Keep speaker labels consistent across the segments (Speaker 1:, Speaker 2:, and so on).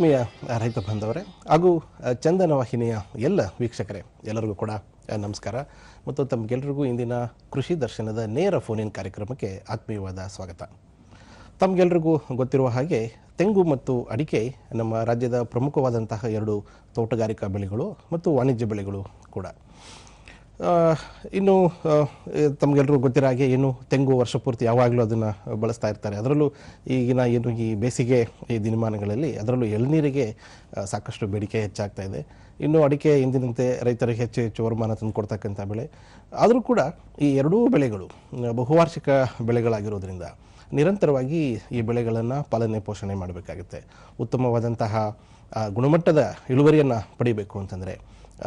Speaker 1: ಆತ್ಮೀಯ ರೈತ ಬಾಂಧವರೇ, ಹಾಗೂ ಚಂದನ ವಾಹಿನಿಯ ಎಲ್ಲ ವೀಕ್ಷಕರೇ, ಎಲ್ಲರಿಗೂ ಕೂಡ ನಮಸ್ಕಾರ. ಮತ್ತು ತಮಗೆಲ್ಲರಿಗೂ ಇಂದಿನ ಕೃಷಿ ದರ್ಶನದ ನೇರ ಫೋನಿಯನ್ ಕಾರ್ಯಕ್ರಮಕ್ಕೆ ಆತ್ಮೀಯವಾದ ಸ್ವಾಗತ. ತಮಗೆಲ್ಲರಿಗೂ ಗೊತ್ತಿರುವ ಹಾಗೆ, ತೆಂಗು ಮತ್ತು ಅಡಿಕೆ ನಮ್ಮ ರಾಜ್ಯದ ಪ್ರಮುಖವಾದಂತಹ ಎರಡು ತೋಟಗಾರಿಕಾ ಬೆಳೆಗಳು ಮತ್ತು ವಾಣಿಜ್ಯ ಬೆಳೆಗಳು ಕೂಡ. ಇನ್ನು ತಮಗೆಲ್ಲರೂ ಗೊತ್ತಿರೋ ಹಾಗೆ ಏನು ತೆಂಗು ವರ್ಷ ಪೂರ್ತಿ ಯಾವಾಗಲೂ ಅದನ್ನು ಬಳಸ್ತಾ ಇರ್ತಾರೆ. ಅದರಲ್ಲೂ ಈಗಿನ ಏನು ಈ ಬೇಸಿಗೆ ಈ ದಿನಮಾನಗಳಲ್ಲಿ ಅದರಲ್ಲೂ ಎಳ್ನೀರಿಗೆ ಸಾಕಷ್ಟು ಬೇಡಿಕೆ ಹೆಚ್ಚಾಗ್ತಾ ಇದೆ. ಇನ್ನು ಅಡಿಕೆ ಎಂದಿನಂತೆ ರೈತರಿಗೆ ಹೆಚ್ಚು ಹೆಚ್ಚು ವರಮಾನ ತಂದು ಕೊಡ್ತಕ್ಕಂಥ ಬೆಳೆ. ಆದರೂ ಕೂಡ ಈ ಎರಡೂ ಬೆಳೆಗಳು ಬಹುವಾರ್ಷಿಕ ಬೆಳೆಗಳಾಗಿರೋದ್ರಿಂದ ನಿರಂತರವಾಗಿ ಈ ಬೆಳೆಗಳನ್ನು ಪಾಲನೆ ಪೋಷಣೆ ಮಾಡಬೇಕಾಗುತ್ತೆ. ಉತ್ತಮವಾದಂತಹ ಗುಣಮಟ್ಟದ ಇಳುವರಿಯನ್ನು ಪಡಿಬೇಕು ಅಂತಂದರೆ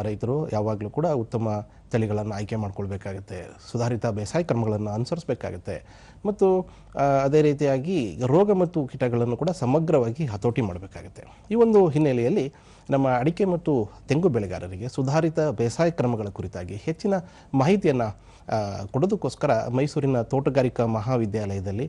Speaker 1: ರೈತರು ಯಾವಾಗಲೂ ಕೂಡ ಉತ್ತಮ ತಳಿಗಳನ್ನು ಆಯ್ಕೆ ಮಾಡ್ಕೊಳ್ಬೇಕಾಗುತ್ತೆ, ಸುಧಾರಿತ ಬೇಸಾಯ ಕ್ರಮಗಳನ್ನು ಅನುಸರಿಸಬೇಕಾಗುತ್ತೆ ಮತ್ತು ಅದೇ ರೀತಿಯಾಗಿ ರೋಗ ಮತ್ತು ಕೀಟಗಳನ್ನು ಕೂಡ ಸಮಗ್ರವಾಗಿ ಹತೋಟಿ ಮಾಡಬೇಕಾಗುತ್ತೆ. ಈ ಒಂದು ಹಿನ್ನೆಲೆಯಲ್ಲಿ ನಮ್ಮ ಅಡಿಕೆ ಮತ್ತು ತೆಂಗು ಬೆಳೆಗಾರರಿಗೆ ಸುಧಾರಿತ ಬೇಸಾಯ ಕ್ರಮಗಳ ಕುರಿತಾಗಿ ಹೆಚ್ಚಿನ ಮಾಹಿತಿಯನ್ನು ಕೊಡೋದಕ್ಕೋಸ್ಕರ ಮೈಸೂರಿನ ತೋಟಗಾರಿಕಾ ಮಹಾವಿದ್ಯಾಲಯದಲ್ಲಿ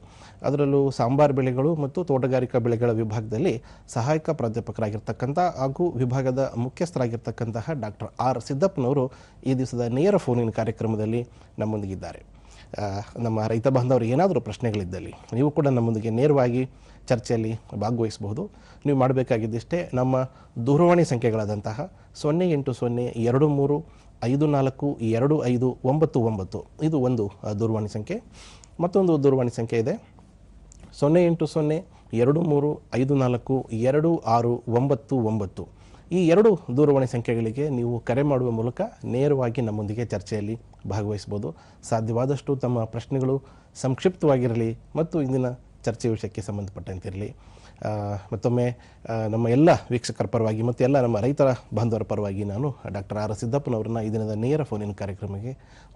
Speaker 1: ಅದರಲ್ಲೂ ಸಾಂಬಾರ್ ಬೆಳೆಗಳು ಮತ್ತು ತೋಟಗಾರಿಕಾ ಬೆಳೆಗಳ ವಿಭಾಗದಲ್ಲಿ ಸಹಾಯಕ ಪ್ರಾಧ್ಯಾಪಕರಾಗಿರ್ತಕ್ಕಂಥ ಹಾಗೂ ವಿಭಾಗದ ಮುಖ್ಯಸ್ಥರಾಗಿರ್ತಕ್ಕಂತಹ ಡಾಕ್ಟರ್ ಆರ್ ಸಿದ್ದಪ್ಪನವರು ಈ ದಿವಸದ ನೇರ ಫೋನಿನ ಕಾರ್ಯಕ್ರಮದಲ್ಲಿ ನಮ್ಮೊಂದಿಗಿದ್ದಾರೆ. ನಮ್ಮ ರೈತ ಬಾಂಧವರು ಏನಾದರೂ ಪ್ರಶ್ನೆಗಳಿದ್ದಲ್ಲಿ ನೀವು ಕೂಡ ನಮ್ಮೊಂದಿಗೆ ನೇರವಾಗಿ ಚರ್ಚೆಯಲ್ಲಿ ಭಾಗವಹಿಸಬಹುದು. ನೀವು ಮಾಡಬೇಕಾಗಿದ್ದಿಷ್ಟೇ ನಮ್ಮ ದೂರವಾಣಿ ಸಂಖ್ಯೆಗಳಾದಂತಹ ಸೊನ್ನೆ ಎಂಟು ಸೊನ್ನೆ ಎರಡು ಮೂರು ಐದು ನಾಲ್ಕು, ಎರಡು ಐದು, ಒಂಬತ್ತು ಒಂಬತ್ತು. ಇದು ಒಂದು ದೂರವಾಣಿ ಸಂಖ್ಯೆ. ಮತ್ತೊಂದು ದೂರವಾಣಿ ಸಂಖ್ಯೆ ಇದೆ. ಸೊನ್ನೆ ಎಂಟು ಸೊನ್ನೆ, ಎರಡು ಮೂರು, ಐದು ನಾಲ್ಕು, ಎರಡು ಆರು, ಒಂಬತ್ತು ಒಂಬತ್ತು. ಈ ಎರಡು ದೂರವಾಣಿ ಸಂಖ್ಯೆಗಳಿಗೆ ನೀವು ಕರೆ ಮಾಡುವ ಮೂಲಕ ನೇರವಾಗಿ ನಮ್ಮೊಂದಿಗೆ ಚರ್ಚೆಯಲ್ಲಿ ಭಾಗವಹಿಸ್ಬೋದು ಸಾಧ್ಯವಾದಷ್ಟು ತಮ್ಮ ಪ್ರಶ್ನೆಗಳು ಸಂಕ್ಷಿಪ್ತವಾಗಿರಲಿ ಮತ್ತು ಇಂದಿನ ಚರ್ಚೆ ವಿಷಯಕ್ಕೆ ಸಂಬಂಧಪಟ್ಟಂತಿರಲಿ. ಮತ್ತೊಮ್ಮೆ ನಮ್ಮ ಎಲ್ಲ ವೀಕ್ಷಕರ ಪರವಾಗಿ ಮತ್ತು ಎಲ್ಲ ನಮ್ಮ ರೈತರ ಬಾಂಧವರ ಪರವಾಗಿ ನಾನು ಡಾಕ್ಟರ್ ಆರ್ ಸಿದ್ದಪ್ಪನವರನ್ನ ಈ ದಿನದ ನೇರ ಫೋನಿನ ಕಾರ್ಯಕ್ರಮಕ್ಕೆ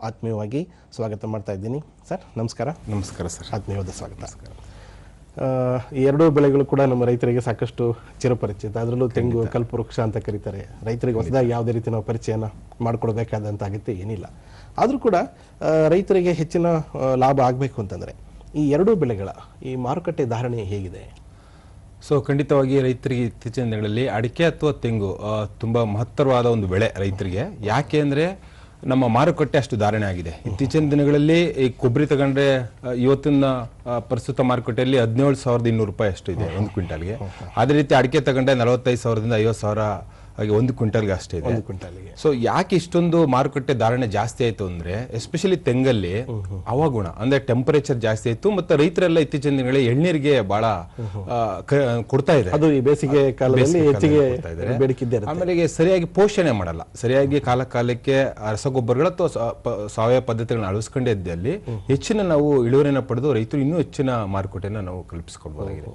Speaker 1: ಆತ್ಮೀಯವಾಗಿ ಸ್ವಾಗತ ಮಾಡ್ತಾ ಇದ್ದೀನಿ. ಸರ್ ನಮಸ್ಕಾರ.
Speaker 2: ನಮಸ್ಕಾರ ಸರ್.
Speaker 1: ಆತ್ಮೀಯವಾದ ಸ್ವಾಗತ. ಈ ಎರಡೂ ಬೆಳೆಗಳು ಕೂಡ ನಮ್ಮ ರೈತರಿಗೆ ಸಾಕಷ್ಟು ಚಿರಪರಿಚಿತ. ಅದರಲ್ಲೂ ತೆಂಗು ಕಲ್ಪವೃಕ್ಷ ಅಂತ ಕರೀತಾರೆ. ರೈತರಿಗೆ ಹೊಸದಾಗಿ ಯಾವುದೇ ರೀತಿ ನಾವು ಪರಿಚಯನ ಮಾಡಿಕೊಡ್ಬೇಕಾದಂಥ ಅಗತ್ಯ ಏನಿಲ್ಲ. ಆದರೂ ಕೂಡ ರೈತರಿಗೆ ಹೆಚ್ಚಿನ ಲಾಭ ಆಗಬೇಕು ಅಂತಂದರೆ ಈ ಎರಡೂ ಬೆಳೆಗಳ ಈ ಮಾರುಕಟ್ಟೆ ಧಾರಣೆ ಹೇಗಿದೆ?
Speaker 2: ಸೊ ಖಂಡಿತವಾಗಿ ರೈತರಿಗೆ ಇತ್ತೀಚಿನ ದಿನಗಳಲ್ಲಿ ಅಡಿಕೆ ಅಥವಾ ತೆಂಗು ತುಂಬ ಮಹತ್ತರವಾದ ಒಂದು ಬೆಳೆ ರೈತರಿಗೆ. ಯಾಕೆ ಅಂದರೆ ನಮ್ಮ ಮಾರುಕಟ್ಟೆ ಅಷ್ಟು ಧಾರಣೆ ಆಗಿದೆ. ಇತ್ತೀಚಿನ ದಿನಗಳಲ್ಲಿ ಈ ಕೊಬ್ಬರಿ ತಗೊಂಡ್ರೆ ಇವತ್ತಿನ ಪ್ರಸ್ತುತ ಮಾರುಕಟ್ಟೆಯಲ್ಲಿ ಹದಿನೇಳು ಸಾವಿರದ ಇನ್ನೂರು ರೂಪಾಯಿ ಅಷ್ಟು ಇದೆ, ಒಂದು ಕ್ವಿಂಟಾಲ್ಗೆ. ಅದೇ ರೀತಿ ಅಡಿಕೆ ತಗೊಂಡ್ರೆ ನಲವತ್ತೈದು ಸಾವಿರದಿಂದ ಐವತ್ತು ಸಾವಿರ ಹಾಗೆ ಒಂದು ಕ್ವಿಂಟಲ್ಗೆ ಅಷ್ಟೇ ಇದೆ.
Speaker 1: ಒಂದು ಕ್ವಿಂಟಾಲಿಗೆ.
Speaker 2: ಸೊ ಯಾಕೆ ಇಷ್ಟೊಂದು ಮಾರುಕಟ್ಟೆ ಧಾರಣೆ ಜಾಸ್ತಿ ಆಯಿತು ಅಂದರೆ ಎಸ್ಪೆಷಲಿ ತೆಂಗಲ್ಲಿ ಹವಾಗುಣ ಅಂದರೆ ಟೆಂಪರೇಚರ್ ಜಾಸ್ತಿ ಆಯಿತು ಮತ್ತು ರೈತರೆಲ್ಲ ಇತ್ತೀಚಿನ ದಿನಗಳಲ್ಲಿ ಎಳ್ನೀರಿಗೆ ಭಾಳ ಕೊಡ್ತಾ ಇದೆ
Speaker 1: ಅದು ಈ ಬೇಸಿಗೆ ಕಾಲದಲ್ಲಿ ಹೆಚ್ಚಿಗೆ. ಬೇಡಿಕೆ
Speaker 2: ಆಮೇಲೆ ಸರಿಯಾಗಿ ಪೋಷಣೆ ಮಾಡಲ್ಲ. ಸರಿಯಾಗಿ ಕಾಲ ಕಾಲಕ್ಕೆ ರಸಗೊಬ್ಬರಗಳು ಅಥವಾ ಸಾವಯವ ಪದ್ಧತಿಗಳನ್ನ ಅಳವಡಿಸ್ಕೊಂಡಿದ್ದಲ್ಲಿ ಹೆಚ್ಚಿನ ನಾವು ಇಳುವರಿನ ಪಡೆದು ರೈತರು ಇನ್ನೂ ಹೆಚ್ಚಿನ ಮಾರುಕಟ್ಟೆನ ನಾವು ಕಲ್ಪಿಸಿಕೊಳ್ಬಹುದಾಗಿದೆ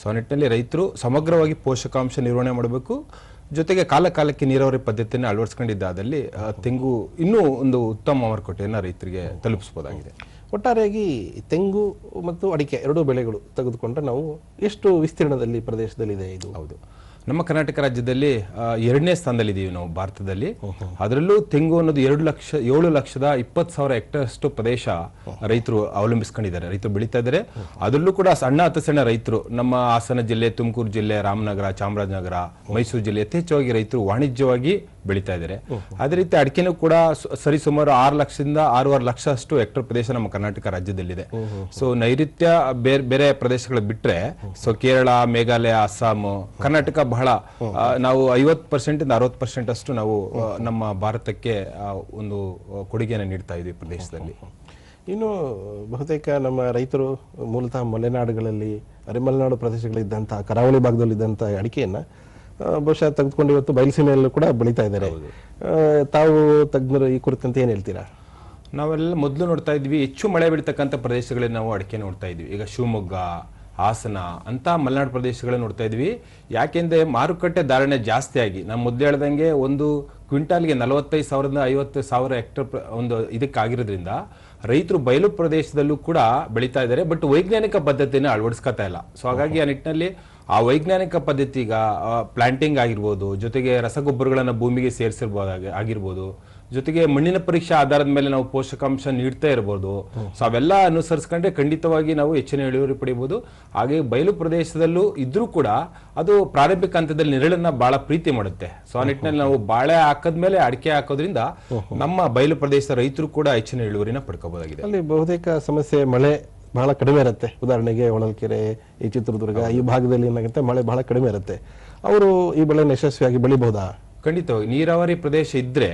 Speaker 2: ಸೊ ನಿಟ್ಟಿನಲ್ಲಿ ರೈತರು ಸಮಗ್ರವಾಗಿ ಪೋಷಕಾಂಶ ನಿರ್ವಹಣೆ ಮಾಡಬೇಕು. ಜೊತೆಗೆ ಕಾಲ ಕಾಲಕ್ಕೆ ನೀರಾವರಿ ಪದ್ಧತಿಯನ್ನು ಅಳವಡಿಸ್ಕೊಂಡಿದ್ದಾದಲ್ಲಿ ತೆಂಗು ಇನ್ನೂ ಒಂದು ಉತ್ತಮ ಮಾರುಕಟ್ಟೆಯನ್ನು ರೈತರಿಗೆ ತಲುಪಿಸಬಹುದಾಗಿದೆ.
Speaker 1: ಒಟ್ಟಾರೆಯಾಗಿ ತೆಂಗು ಮತ್ತು ಅಡಿಕೆ ಎರಡೂ ಬೆಳೆಗಳು ತೆಗೆದುಕೊಂಡ್ರೆ ನಾವು ಎಷ್ಟು ವಿಸ್ತೀರ್ಣದಲ್ಲಿ ಪ್ರದೇಶದಲ್ಲಿದೆ ಇದು?
Speaker 2: ಹೌದು. ನಮ್ಮ ಕರ್ನಾಟಕ ರಾಜ್ಯದಲ್ಲಿ ಎರಡನೇ ಸ್ಥಾನದಲ್ಲಿದ್ದೀವಿ ನಾವು ಭಾರತದಲ್ಲಿ. ಅದರಲ್ಲೂ ತೆಂಗು ಅನ್ನೋದು ಎರಡು ಲಕ್ಷ ಏಳು ಲಕ್ಷದ ಇಪ್ಪತ್ತು ಸಾವಿರ ಹೆಕ್ಟರ್ ಅಷ್ಟು ಪ್ರದೇಶ ರೈತರು ಅವಲಂಬಿಸ್ಕೊಂಡಿದ್ದಾರೆ ರೈತರು ಬೆಳೀತಾ ಇದ್ದಾರೆ. ಅದರಲ್ಲೂ ಕೂಡ ಸಣ್ಣ ಅತಿ ಸಣ್ಣ ರೈತರು ನಮ್ಮ ಹಾಸನ ಜಿಲ್ಲೆ ತುಮಕೂರು ಜಿಲ್ಲೆ ರಾಮನಗರ ಚಾಮರಾಜನಗರ ಮೈಸೂರು ಜಿಲ್ಲೆ ಯಥೇಚ್ಛವಾಗಿ ರೈತರು ವಾಣಿಜ್ಯವಾಗಿ ಬೆಳೀತಾ ಇದ್ದಾರೆ ಅದೇ ರೀತಿ ಅಡಿಕೆನೂ ಕೂಡ ಸರಿ ಸುಮಾರು ಆರು ಲಕ್ಷದಿಂದ ಆರೂವರೆ ಲಕ್ಷ ಅಷ್ಟು ಹೆಕ್ಟರ್ ಪ್ರದೇಶ ನಮ್ಮ ಕರ್ನಾಟಕ ರಾಜ್ಯದಲ್ಲಿದೆ. ಸೊ ನೈಋತ್ಯ ಬೇರೆ ಬೇರೆ ಪ್ರದೇಶಗಳು ಬಿಟ್ರೆ ಸೊ ಕೇರಳ ಮೇಘಾಲಯ ಅಸ್ಸಾಂ ಕರ್ನಾಟಕ ಬಹಳ ನಾವು ಐವತ್ ಪರ್ಸೆಂಟ್ ಇಂದ ಅರವತ್ತು ಪರ್ಸೆಂಟ್ ಅಷ್ಟು ನಾವು ನಮ್ಮ ಭಾರತಕ್ಕೆ ಒಂದು ಕೊಡುಗೆಯನ್ನು ನೀಡ್ತಾ ಇದ್ದೀವಿ ಪ್ರದೇಶದಲ್ಲಿ.
Speaker 1: ಇನ್ನು ಬಹುತೇಕ ನಮ್ಮ ರೈತರು ಮೂಲತಃ ಮಲೆನಾಡುಗಳಲ್ಲಿ ಅರೆಮಲೆನಾಡು ಪ್ರದೇಶಗಳಿದ್ದಂಥ ಕರಾವಳಿ ಭಾಗದಲ್ಲಿದ್ದಂಥ ಅಡಿಕೆಯನ್ನು ಬಹುಶಃ ತೆಗೆದುಕೊಂಡು ಇವತ್ತು ಬಯಲುಸೀಮೆಯಲ್ಲೂ ಕೂಡ ಬೆಳೀತಾ ಇದ್ದಾರೆ. ತಾವು ತಜ್ಞರು ಈ ಕುರಿತಂತೆ ಏನು ಹೇಳ್ತೀರಾ?
Speaker 2: ನಾವೆಲ್ಲ ಮೊದಲು ನೋಡ್ತಾ ಇದ್ವಿ ಹೆಚ್ಚು ಮಳೆ ಬೀಳ್ತಕ್ಕಂಥ ಪ್ರದೇಶಗಳಲ್ಲಿ ನಾವು ಅಡಿಕೆ ನೋಡ್ತಾ ಇದ್ವಿ. ಈಗ ಶಿವಮೊಗ್ಗ ಹಾಸನ ಅಂತ ಮಲೆನಾಡು ಪ್ರದೇಶಗಳನ್ನ ನೋಡ್ತಾ ಇದ್ವಿ. ಯಾಕೆಂದರೆ ಮಾರುಕಟ್ಟೆ ಧಾರಣೆ ಜಾಸ್ತಿ ಆಗಿ ನಾವು ಮೊದಲು ಹೇಳ್ದಂಗೆ ಒಂದು ಕ್ವಿಂಟಾಲ್ಗೆ ನಲವತ್ತೈದು ಸಾವಿರದ ಐವತ್ತು ಸಾವಿರ ಹೆಕ್ಟರ್ ಒಂದು ಇದಕ್ಕಾಗಿರೋದ್ರಿಂದ ರೈತರು ಬಯಲು ಪ್ರದೇಶದಲ್ಲೂ ಕೂಡ ಬೆಳೀತಾ ಇದ್ದಾರೆ. ಬಟ್ ವೈಜ್ಞಾನಿಕ ಪದ್ಧತಿಯನ್ನು ಅಳವಡಿಸ್ಕೊತಾ ಇಲ್ಲ. ಸೊ ಹಾಗಾಗಿ ಆ ನಿಟ್ಟಿನಲ್ಲಿ ಆ ವೈಜ್ಞಾನಿಕ ಪದ್ಧತಿಗ ಪ್ಲಾಂಟಿಂಗ್ ಆಗಿರ್ಬೋದು ಜೊತೆಗೆ ರಸಗೊಬ್ಬರಗಳನ್ನು ಭೂಮಿಗೆ ಸೇರಿಸಿರ್ಬೋದು ಆಗಿರ್ಬೋದು ಜೊತೆಗೆ ಮಣ್ಣಿನ ಪರೀಕ್ಷೆ ಆಧಾರದ ಮೇಲೆ ನಾವು ಪೋಷಕಾಂಶ ನೀಡ್ತಾ ಇರ್ಬೋದು. ಸೊ ಅವೆಲ್ಲ ಅನುಸರಿಸ್ಕೊಂಡ್ರೆ ಖಂಡಿತವಾಗಿ ನಾವು ಹೆಚ್ಚಿನ ಇಳುವರಿ ಪಡೆಯಬಹುದು ಹಾಗೆ ಬಯಲು ಪ್ರದೇಶದಲ್ಲೂ ಇದ್ರೂ ಕೂಡ ಅದು ಪ್ರಾರಂಭಿಕ ಹಂತದಲ್ಲಿ ನೆರಳನ್ನ ಬಹಳ ಪ್ರೀತಿ ಮಾಡುತ್ತೆ. ಸೊ ಆ ನಿಟ್ಟಿನಲ್ಲಿ ನಾವು ಬಾಳೆ ಹಾಕದ್ಮೇಲೆ ಅಡಿಕೆ ಹಾಕೋದ್ರಿಂದ ನಮ್ಮ ಬಯಲು ಪ್ರದೇಶದ ರೈತರು ಕೂಡ ಹೆಚ್ಚಿನ ಇಳುವರಿನ ಪಡ್ಕೋಬಹುದಾಗಿದೆ
Speaker 1: ಅಲ್ಲಿ ಬಹುತೇಕ ಸಮಸ್ಯೆ ಮಳೆ ಬಹಳ ಕಡಿಮೆ ಇರುತ್ತೆ. ಉದಾಹರಣೆಗೆ ಹೊಳಲ್ಕೆರೆ, ಈ ಚಿತ್ರದುರ್ಗ ಈ ಭಾಗದಲ್ಲಿ ಏನಾಗುತ್ತೆ ಮಳೆ ಬಹಳ ಕಡಿಮೆ ಇರುತ್ತೆ. ಅವರು ಈ ಬೆಳೆಯನ್ನು ಯಶಸ್ವಿಯಾಗಿ ಬೆಳಿಬಹುದಾ?
Speaker 2: ಖಂಡಿತವಾಗಿ ನೀರಾವರಿ ಪ್ರದೇಶ ಇದ್ರೆ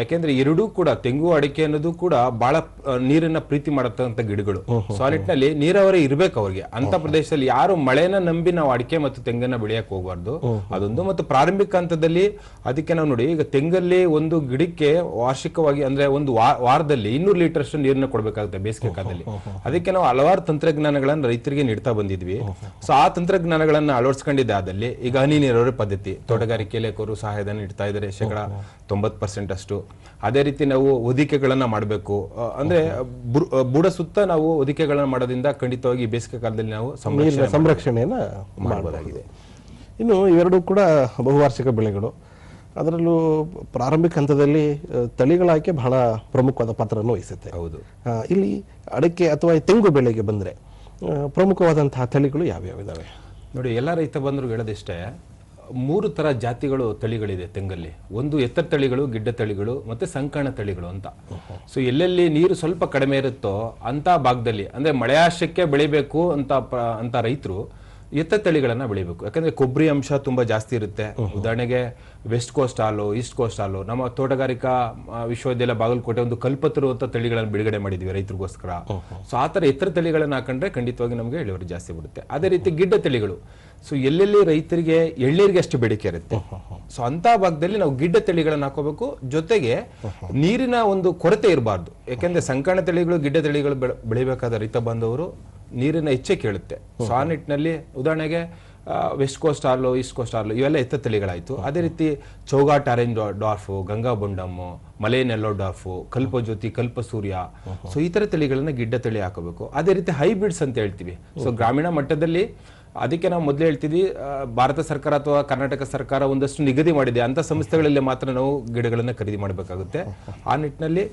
Speaker 2: ಯಾಕೆಂದ್ರೆ ಎರಡೂ ಕೂಡ ತೆಂಗು ಅಡಿಕೆ ಅನ್ನೋದು ಕೂಡ ಬಹಳ ನೀರನ್ನ ಪ್ರೀತಿ ಮಾಡತಕ್ಕಂತ ಗಿಡಗಳು. ಸೊ ನಲ್ಲಿ ನೀರಾವರಿ ಇರಬೇಕು ಅವ್ರಿಗೆ. ಅಂತ ಪ್ರದೇಶದಲ್ಲಿ ಯಾರು ಮಳೆನ ನಂಬಿ ನಾವು ಅಡಿಕೆ ಮತ್ತು ತೆಂಗನ್ನ ಬೆಳೆಯಕ್ ಹೋಗಬಾರ್ದು. ಅದೊಂದು ಮತ್ತು ಪ್ರಾರಂಭಿಕ ಹಂತದಲ್ಲಿ ಅದಕ್ಕೆ ನಾವು ನೋಡಿ ಈಗ ತೆಂಗಲ್ಲಿ ಒಂದು ಗಿಡಕ್ಕೆ ವಾರ್ಷಿಕವಾಗಿ ಅಂದ್ರೆ ಒಂದು ವಾರದಲ್ಲಿ ಇನ್ನೂರು ಲೀಟರ್ ಅಷ್ಟು ನೀರನ್ನ ಕೊಡಬೇಕಾಗುತ್ತೆ ಬೇಸಿಗೆ ಕಾಲದಲ್ಲಿ. ಅದಕ್ಕೆ ನಾವು ಹಲವಾರು ತಂತ್ರಜ್ಞಾನಗಳನ್ನ ರೈತರಿಗೆ ನೀಡ್ತಾ ಬಂದಿದ್ವಿ. ಸೊ ಆ ತಂತ್ರಜ್ಞಾನಗಳನ್ನ ಅಳವಡಿಸ್ಕೊಂಡಿದ್ದಾದಲ್ಲಿ ಈಗ ಹನಿ ನೀರಾವರಿ ಪದ್ಧತಿ ತೋಟಗಾರಿಕೆ ಇಲಾಖೆಯವರು ಸಹಾಯಧನ ನೀಡ್ತಾ ಇದ್ದಾರೆ ಶೇಕಡ ತೊಂಬತ್ತು ಪರ್ಸೆಂಟ್ ಅಷ್ಟು ಅದೇ ರೀತಿ ನಾವು ಹೊದಿಕೆಗಳನ್ನ ಮಾಡಬೇಕು. ಅಂದ್ರೆ ಬುಡ ಸುತ್ತ ನಾವು ಹೊದಿಕೆಗಳನ್ನ ಮಾಡೋದ್ರಿಂದ ಖಂಡಿತವಾಗಿ ಬೇಸಿಗೆ ಕಾಲದಲ್ಲಿ ನಾವು
Speaker 1: ಸಂರಕ್ಷಣೆಯನ್ನು ಮಾಡಬಹುದಾಗಿದೆ ಇನ್ನು ಇವೆರಡೂ ಕೂಡ ಬಹುವಾರ್ಷಿಕ ಬೆಳೆಗಳು. ಅದರಲ್ಲೂ ಪ್ರಾರಂಭಿಕ ಹಂತದಲ್ಲಿ ತಳಿಗಳ ಆಯ್ಕೆ ಬಹಳ ಪ್ರಮುಖವಾದ ಪಾತ್ರವನ್ನು ವಹಿಸುತ್ತೆ.
Speaker 2: ಹೌದು.
Speaker 1: ಇಲ್ಲಿ ಅಡಿಕೆ ಅಥವಾ ತೆಂಗು ಬೆಳೆಗೆ ಬಂದರೆ ಪ್ರಮುಖವಾದಂತಹ ತಳಿಗಳು ಯಾವ್ಯಾವ ಇದಾವೆ
Speaker 2: ನೋಡಿ ಎಲ್ಲ ರೈತ ಬಂದರು ಹೇಳೋದಿಷ್ಟೇ ಮೂರು ಥರ ಜಾತಿಗಳು ತಳಿಗಳಿದೆ ತೆಂಗಲ್ಲಿ. ಒಂದು ಎತ್ತರ ತಳಿಗಳು ಗಿಡ್ಡ ತಳಿಗಳು ಮತ್ತು ಸಂಕರ್ಣ ತಳಿಗಳು ಅಂತ. ಸೊ ಎಲ್ಲೆಲ್ಲಿ ನೀರು ಸ್ವಲ್ಪ ಕಡಿಮೆ ಇರುತ್ತೋ ಅಂಥ ಭಾಗದಲ್ಲಿ ಅಂದರೆ ಮಳೆಯಾಶ್ರಕ್ಕೆ ಬೆಳಿಬೇಕು ಅಂತ ಅಂತ ರೈತರು ಎತ್ತ ತಳಿಗಳನ್ನು ಬೆಳಿಬೇಕು. ಯಾಕಂದರೆ ಕೊಬ್ಬರಿ ಅಂಶ ತುಂಬ ಜಾಸ್ತಿ ಇರುತ್ತೆ. ಉದಾಹರಣೆಗೆ ವೆಸ್ಟ್ ಕೋಸ್ಟ್ ಹಾಲು ಈಸ್ಟ್ ಕೋಸ್ಟ್ ಹಾಲು. ನಮ್ಮ ತೋಟಗಾರಿಕಾ ವಿಶ್ವವಿದ್ಯಾಲಯ ಬಾಗಲಕೋಟೆ ಒಂದು ಕಲ್ಪತರು ಅಂತ ತಳಿಗಳನ್ನು ಬಿಡುಗಡೆ ಮಾಡಿದ್ವಿ ರೈತರಿಗೋಸ್ಕರ. ಸೊ ಆ ಥರ ಎತ್ತರ ತಳಿಗಳನ್ನು ಹಾಕೊಂಡ್ರೆ ಖಂಡಿತವಾಗಿ ನಮಗೆ ಇಳುವರಿ ಜಾಸ್ತಿ ಬರುತ್ತೆ. ಅದೇ ರೀತಿ ಗಿಡ್ಡ ತಳಿಗಳು. ಸೊ ಎಲ್ಲೆಲ್ಲಿ ರೈತರಿಗೆ ಎಳ್ನೀರಿಗೆ ಅಷ್ಟು ಬೇಡಿಕೆ ಇರುತ್ತೆ? ಸೊ ಅಂತ ಭಾಗದಲ್ಲಿ ನಾವು ಗಿಡ್ಡ ತಳಿಗಳನ್ನು ಹಾಕೋಬೇಕು. ಜೊತೆಗೆ ನೀರಿನ ಒಂದು ಕೊರತೆ ಇರಬಾರ್ದು. ಯಾಕೆಂದ್ರೆ ಸಂಕಣ ತಳಿಗಳು ಗಿಡ್ಡ ತಳಿಗಳು ಬೆಳೆ- ಬೆಳಿಬೇಕಾದ ರೈತ ಬಂದವರು ನೀರಿನ ಹೆಚ್ಚೆ ಕೇಳುತ್ತೆ. ಸೊ ಆ ನಿಟ್ಟಿನಲ್ಲಿ ಉದಾಹರಣೆಗೆ ವೆಸ್ಟ್ ಕೋಸ್ಟ್ ಆರ್ಲು ಈಸ್ಟ್ ಕೋಸ್ಟ್ ಆರ್ಲು ಇವೆಲ್ಲ ಎತ್ತ ತಳಿಗಳಾಯ್ತು. ಅದೇ ರೀತಿ ಚೌಗಾಟ್ ಆರೆಂಜ್ ಡಾರ್ಫು ಗಂಗಾ ಬೊಂಡಮ್ಮು ಮಲೆ ನೆಲ್ಲೋ ಡಾರ್ಫು ಕಲ್ಪ ಸೂರ್ಯ ಸೊ ಈ ತರ ತಳಿಗಳನ್ನ ಗಿಡ್ಡ ತಳಿ ಹಾಕೋಬೇಕು. ಅದೇ ರೀತಿ ಹೈಬ್ರಿಡ್ಸ್ ಅಂತ ಹೇಳ್ತೀವಿ. ಸೊ ಗ್ರಾಮೀಣ ಮಟ್ಟದಲ್ಲಿ ಅದಕ್ಕೆ ನಾವು ಮೊದಲೇ ಹೇಳ್ತಿದ್ವಿ ಭಾರತ ಸರ್ಕಾರ ಅಥವಾ ಕರ್ನಾಟಕ ಸರ್ಕಾರ ಒಂದಷ್ಟು ನಿಗದಿ ಮಾಡಿದೆ. ಅಂತ ಸಂಸ್ಥೆಗಳಲ್ಲಿ ಮಾತ್ರ ನಾವು ಗಿಡಗಳನ್ನು ಖರೀದಿ ಮಾಡಬೇಕಾಗುತ್ತೆ. ಆ ನಿಟ್ಟಿನಲ್ಲಿ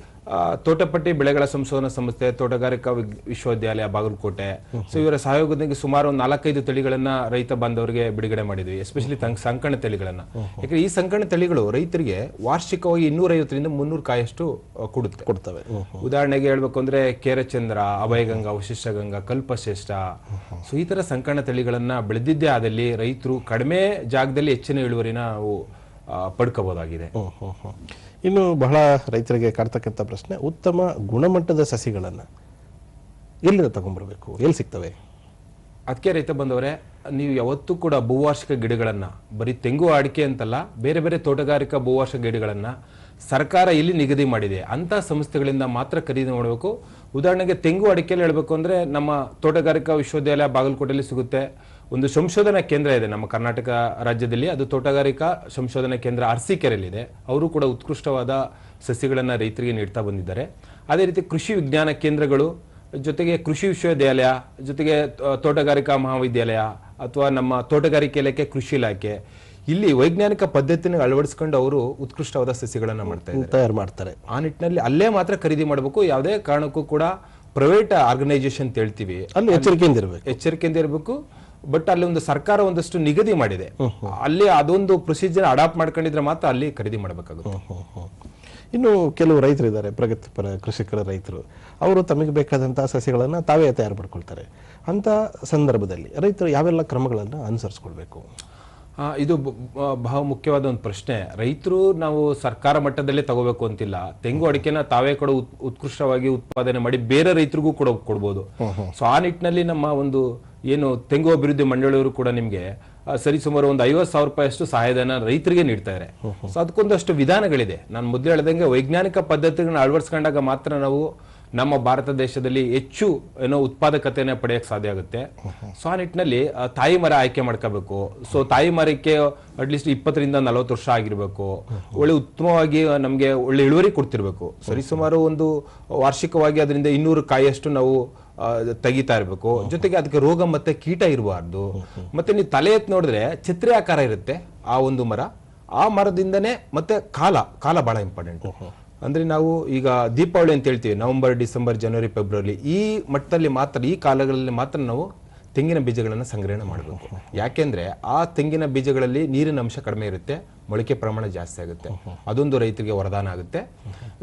Speaker 2: ತೋಟಪಟ್ಟಿ ಬೆಳೆಗಳ ಸಂಶೋಧನಾ ಸಂಸ್ಥೆ ತೋಟಗಾರಿಕಾ ವಿಶ್ವವಿದ್ಯಾಲಯ ಬಾಗಲಕೋಟೆ. ಸೊ ಇವರ ಸಹಯೋಗದೊಂದಿಗೆ ಸುಮಾರು ಒಂದು ನಾಲ್ಕೈದು ತಳಿಗಳನ್ನ ರೈತ ಬಾಂಧವರಿಗೆ ಬಿಡುಗಡೆ ಮಾಡಿದ್ವಿ ಎಸ್ಪೆಷಲಿ ಸಂಕಣ ತಳಿಗಳನ್ನ. ಯಾಕಂದ್ರೆ ಈ ಸಂಕಣ ತಳಿಗಳು ರೈತರಿಗೆ ವಾರ್ಷಿಕವಾಗಿ ಇನ್ನೂರೈವತ್ತರಿಂದ ಮುನ್ನೂರು ಕಾಯಷ್ಟು ಕೊಡುತ್ತೆ.
Speaker 1: ಕೊಡ್ತವೆ.
Speaker 2: ಉದಾಹರಣೆಗೆ ಹೇಳ್ಬೇಕು ಅಂದ್ರೆ ಕೇರಚಂದ್ರ ಅಭಯಗಂಗಾ ವಶಿಷ್ಠಗಂಗಾ ಕಲ್ಪಶ್ರೇಷ್ಠ. ಸೊ ಈ ತರ ಸಂಕಣ ತಳಿಗಳನ್ನ ಬೆಳೆದಿದ್ದೇ ಆದಲ್ಲಿ ರೈತರು ಕಡಿಮೆ ಜಾಗದಲ್ಲಿ ಹೆಚ್ಚಿನ ಇಳುವರಿನ ನಾವು
Speaker 1: ಹ್ಮ್. ಇನ್ನು ಬಹಳ ರೈತರಿಗೆ ಕಾಡ್ತಕ್ಕಂಥ ಪ್ರಶ್ನೆ ಉತ್ತಮ ಗುಣಮಟ್ಟದ ಸಸಿಗಳನ್ನು ಎಲ್ಲಿಂದ ತಗೊಂಡ್ಬರ್ಬೇಕು? ಎಲ್ಲಿ ಸಿಗ್ತವೆ?
Speaker 2: ಅದಕ್ಕೆ ರೈತ ಬಂದವರೇ ನೀವು ಯಾವತ್ತೂ ಕೂಡ ಭೂವಾರ್ಷಿಕ ಗಿಡಗಳನ್ನು ಬರೀ ತೆಂಗು ಅಡಿಕೆ ಅಂತಲ್ಲ ಬೇರೆ ಬೇರೆ ತೋಟಗಾರಿಕಾ ಭೂವಾರ್ಷಿಕ ಗಿಡಗಳನ್ನು ಸರ್ಕಾರ ಇಲ್ಲಿ ನಿಗದಿ ಮಾಡಿದೆ ಅಂತ ಸಂಸ್ಥೆಗಳಿಂದ ಮಾತ್ರ ಖರೀದಿ ಮಾಡಬೇಕು. ಉದಾಹರಣೆಗೆ ತೆಂಗು ಅಡಿಕೆಯಲ್ಲಿ ಹೇಳಬೇಕು ಅಂದರೆ ನಮ್ಮ ತೋಟಗಾರಿಕಾ ವಿಶ್ವವಿದ್ಯಾಲಯ ಬಾಗಲಕೋಟೆಯಲ್ಲಿ ಸಿಗುತ್ತೆ. ಒಂದು ಸಂಶೋಧನಾ ಕೇಂದ್ರ ಇದೆ ನಮ್ಮ ಕರ್ನಾಟಕ ರಾಜ್ಯದಲ್ಲಿ. ಅದು ತೋಟಗಾರಿಕಾ ಸಂಶೋಧನಾ ಕೇಂದ್ರ ಅರಸೀಕೆರೆಯಲ್ಲಿದೆ ಅವರು ಕೂಡ ಉತ್ಕೃಷ್ಟವಾದ ಸಸಿಗಳನ್ನು ರೈತರಿಗೆ ನೀಡ್ತಾ ಬಂದಿದ್ದಾರೆ. ಅದೇ ರೀತಿ ಕೃಷಿ ವಿಜ್ಞಾನ ಕೇಂದ್ರಗಳು ಜೊತೆಗೆ ಕೃಷಿ ವಿಶ್ವವಿದ್ಯಾಲಯ ಜೊತೆಗೆ ತೋಟಗಾರಿಕಾ ಮಹಾವಿದ್ಯಾಲಯ ಅಥವಾ ನಮ್ಮ ತೋಟಗಾರಿಕೆ ಇಲಾಖೆ ಕೃಷಿ ಇಲಾಖೆ. ಇಲ್ಲಿ ವೈಜ್ಞಾನಿಕ ಪದ್ಧತಿನ ಅಳವಡಿಸ್ಕೊಂಡು ಅವರು ಉತ್ಕೃಷ್ಟವಾದ ಸಸಿಗಳನ್ನು ಮಾಡ್ತಾರೆ
Speaker 1: ತಯಾರು ಮಾಡ್ತಾರೆ.
Speaker 2: ಆ ನಿಟ್ಟಿನಲ್ಲಿ ಅಲ್ಲೇ ಮಾತ್ರ ಖರೀದಿ ಮಾಡಬೇಕು. ಯಾವುದೇ ಕಾರಣಕ್ಕೂ ಕೂಡ ಪ್ರೈವೇಟ್ ಆರ್ಗನೈಸೇಷನ್ ಹೇಳ್ತೀವಿ.
Speaker 1: ಅಲ್ಲಿ ಎಚ್ಚರಿಕೆಯಿಂದ ಇರಬೇಕು.
Speaker 2: ಎಚ್ಚರಿಕೆಯಿಂದ ಇರಬೇಕು. ಬಟ್ ಅಲ್ಲಿ ಒಂದು ಸರ್ಕಾರ ಒಂದಷ್ಟು ನಿಗದಿ ಮಾಡಿದೆ. ಅಲ್ಲಿ ಅದೊಂದು ಪ್ರೊಸೀಜರ್ ಅಡಾಪ್ಟ್ ಮಾಡ್ಕೊಂಡಿದ್ರೆ ಮಾತ್ರ ಅಲ್ಲಿ ಖರೀದಿ ಮಾಡಬೇಕಾಗುತ್ತೆ.
Speaker 1: ಇನ್ನು ಕೆಲವು ರೈತರು ಇದ್ದಾರೆ ಪ್ರಗತಿಪರ ಕೃಷಿಕರ ರೈತರು. ಅವರು ತಮಗೆ ಬೇಕಾದಂತಹ ಸಸ್ಯಗಳನ್ನ ತಾವೇ ತಯಾರು ಮಾಡ್ಕೊಳ್ತಾರೆ. ಅಂತ ಸಂದರ್ಭದಲ್ಲಿ ರೈತರು ಯಾವೆಲ್ಲ ಕ್ರಮಗಳನ್ನು ಅನುಸರಿಸ್ಕೊಳ್ಬೇಕು?
Speaker 2: ಇದು ಬಹಳ ಮುಖ್ಯವಾದ ಒಂದು ಪ್ರಶ್ನೆ. ರೈತರು ನಾವು ಸರ್ಕಾರ ಮಟ್ಟದಲ್ಲೇ ತಗೋಬೇಕು ಅಂತಿಲ್ಲ. ತೆಂಗು ಅಡಿಕೆನ ತಾವೇ ಕೂಡ ಉತ್- ಉತ್ಕೃಷ್ಟವಾಗಿ ಉತ್ಪಾದನೆ ಮಾಡಿ ಬೇರೆ ರೈತರಿಗೂ ಕೂಡ ಕೊಡ್ಬೋದು. ಸೊ ಆ ನಿಟ್ಟಿನಲ್ಲಿ ನಮ್ಮ ಒಂದು ಏನು ತೆಂಗು ಅಭಿವೃದ್ಧಿ ಮಂಡಳಿಯವರು ಕೂಡ ನಿಮಗೆ ಸರಿಸುಮಾರು ಒಂದು ಐವತ್ತು ಸಾವಿರ ರೂಪಾಯಿಯಷ್ಟು ಸಹಾಯಧನ ರೈತರಿಗೆ ನೀಡ್ತಾ ಇದೆ ಸೊ ಅದಕ್ಕೊಂದಷ್ಟು ವಿಧಾನಗಳಿದೆ. ನಾನು ಮೊದಲು ಹೇಳ್ದಂಗೆ ವೈಜ್ಞಾನಿಕ ಪದ್ಧತಿಗಳನ್ನ ಅಳವಡಿಸ್ಕೊಂಡಾಗ ಮಾತ್ರ ನಾವು ನಮ್ಮ ಭಾರತ ದೇಶದಲ್ಲಿ ಹೆಚ್ಚು, ಏನೋ, ಉತ್ಪಾದಕತೆಯನ್ನು ಪಡೆಯಕ್ಕೆ ಸಾಧ್ಯ ಆಗುತ್ತೆ. ಸೊ, ಆ ನಿಟ್ಟಿನಲ್ಲಿ ತಾಯಿ ಮರ ಆಯ್ಕೆ ಮಾಡ್ಕೋಬೇಕು. ಸೊ, ತಾಯಿ ಮರಕ್ಕೆ ಅಟ್ಲೀಸ್ಟ್ ಇಪ್ಪತ್ತರಿಂದ ನಲವತ್ತು ವರ್ಷ ಆಗಿರಬೇಕು. ಒಳ್ಳೆ ಉತ್ತಮವಾಗಿ ನಮಗೆ ಒಳ್ಳೆ ಇಳುವರಿ ಕೊಡ್ತಿರ್ಬೇಕು. ಸರಿಸುಮಾರು ಒಂದು ವಾರ್ಷಿಕವಾಗಿ ಅದರಿಂದ ಇನ್ನೂರು ಕಾಯಿಯಷ್ಟು ನಾವು ತೆಗಿತಾ ಇರಬೇಕು. ಜೊತೆಗೆ ಅದಕ್ಕೆ ರೋಗ ಮತ್ತೆ ಕೀಟ ಇರಬಾರ್ದು. ಮತ್ತೆ ನೀವು ತಲೆ ಎತ್ತಿ ನೋಡಿದ್ರೆ ಛತ್ರಿ ಆಕಾರ ಇರುತ್ತೆ, ಆ ಒಂದು ಮರ. ಆ ಮರದಿಂದನೇ ಮತ್ತೆ ಕಾಲ ಕಾಲ ಬಹಳ ಇಂಪಾರ್ಟೆಂಟ್ ಅಂದ್ರೆ ನಾವು ಈಗ ದೀಪಾವಳಿ ಅಂತ ಹೇಳ್ತೀವಿ ನವೆಂಬರ್ ಡಿಸೆಂಬರ್ ಜನವರಿ ಫೆಬ್ರವರಿ ಈ ಮಟ್ಟದಲ್ಲಿ ಮಾತ್ರ ಈ ಕಾಲಗಳಲ್ಲಿ ಮಾತ್ರ ನಾವು ತೆಂಗಿನ ಬೀಜಗಳನ್ನು ಸಂಗ್ರಹಣೆ ಮಾಡಬೇಕು. ಯಾಕೆಂದ್ರೆ ಆ ತೆಂಗಿನ ಬೀಜಗಳಲ್ಲಿ ನೀರಿನ ಅಂಶ ಕಡಿಮೆ ಇರುತ್ತೆ ಮೊಳಕೆ ಪ್ರಮಾಣ ಜಾಸ್ತಿ ಆಗುತ್ತೆ. ಅದೊಂದು ರೈತರಿಗೆ ವರದಾನ ಆಗುತ್ತೆ.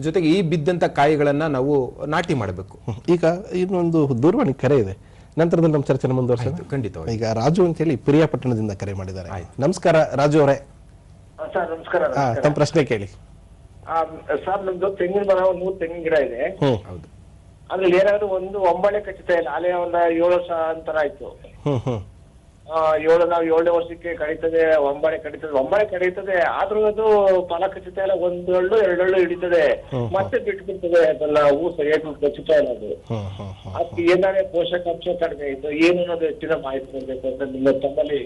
Speaker 2: ಜೊತೆಗೆ ಈ ಬಿದ್ದಂಥ ಕಾಯಿಗಳನ್ನು ನಾವು ನಾಟಿ ಮಾಡಬೇಕು.
Speaker 1: ಈಗ ಇನ್ನೊಂದು ದೂರವಾಣಿ ಕರೆ ಇದೆ. ನಂತರದಲ್ಲಿ ನಮ್ಮ ಚರ್ಚೆ ಮುಂದುವರಿಸಿದ್ರು
Speaker 2: ಖಂಡಿತ
Speaker 1: ಈಗ ರಾಜು ಅಂತ ಹೇಳಿ ಪ್ರಿಯಾಪಟ್ಟಣದಿಂದ ಕರೆ ಮಾಡಿದ್ದಾರೆ. ನಮಸ್ಕಾರ ರಾಜು ಅವರೇ.
Speaker 3: ನಮಸ್ಕಾರ
Speaker 1: ಹಾ ತಮ್ಮ ಪ್ರಶ್ನೆ ಕೇಳಿ.
Speaker 3: ಸರ್ ನಮ್ದು ತೆಂಗಿನ ಮರ ಒಂದು ಮೂರ್ ತೆಂಗಿನ ಗಿಡ ಇದೆ.
Speaker 1: ಹ್ಮ್.
Speaker 2: ಹೌದು.
Speaker 3: ಅದ್ರಲ್ಲಿ ಏನಾದ್ರು ಒಂದು ಒಂಬಳೆ ಕಚ್ಚುತ್ತಾ ಇಲ್ಲ ಅಲ್ಲೇ ಒಂದ್ ಏಳು ವರ್ಷ ಅಂತರ ಆಯ್ತು.
Speaker 1: ಹ್ಮ್ ಹ್ಮ್.
Speaker 3: ಆ, ಏಳು ನಾವು ಏಳನೇ ವರ್ಷಕ್ಕೆ ಕಡಿತದೆ ಒಂಬಳೆ ಕಡಿತದೆ ಒಂಬಳೆ ಕಡಿತದೆ ಆದ್ರೂ ಅದು ಫಲ ಕಚ್ಚುತ್ತಾ ಇಲ್ಲ ಒಂದ್ ಹಳ್ಳು ಎರಡು ಹಳ್ಳು ಹಿಡಿತದೆ ಮತ್ತೆ ಬಿಟ್ಟು ಬಿಡ್ತದೆ ಅದನ್ನ ಹೂ ಸರಿಯಾಗಿ ಕಚ್ಚುತ್ತಾ ಇಲ್ಲ ಅದು
Speaker 1: ಹ್ಮ್ ಹ್ಮ್ ಹ್ಮ್.
Speaker 3: ಅದಕ್ಕೆ ಏನಾದ್ರೆ ಪೋಷಕಾಂಶ ಕಡಿಮೆ ಆಯ್ತು ಏನು ಅನ್ನೋದು ಹೆಚ್ಚಿನ ಮಾಹಿತಿ ಕೊಡ್ಬೇಕು ಅಂತ ನಿಮ್ಮ ತಮ್ಮಲ್ಲಿ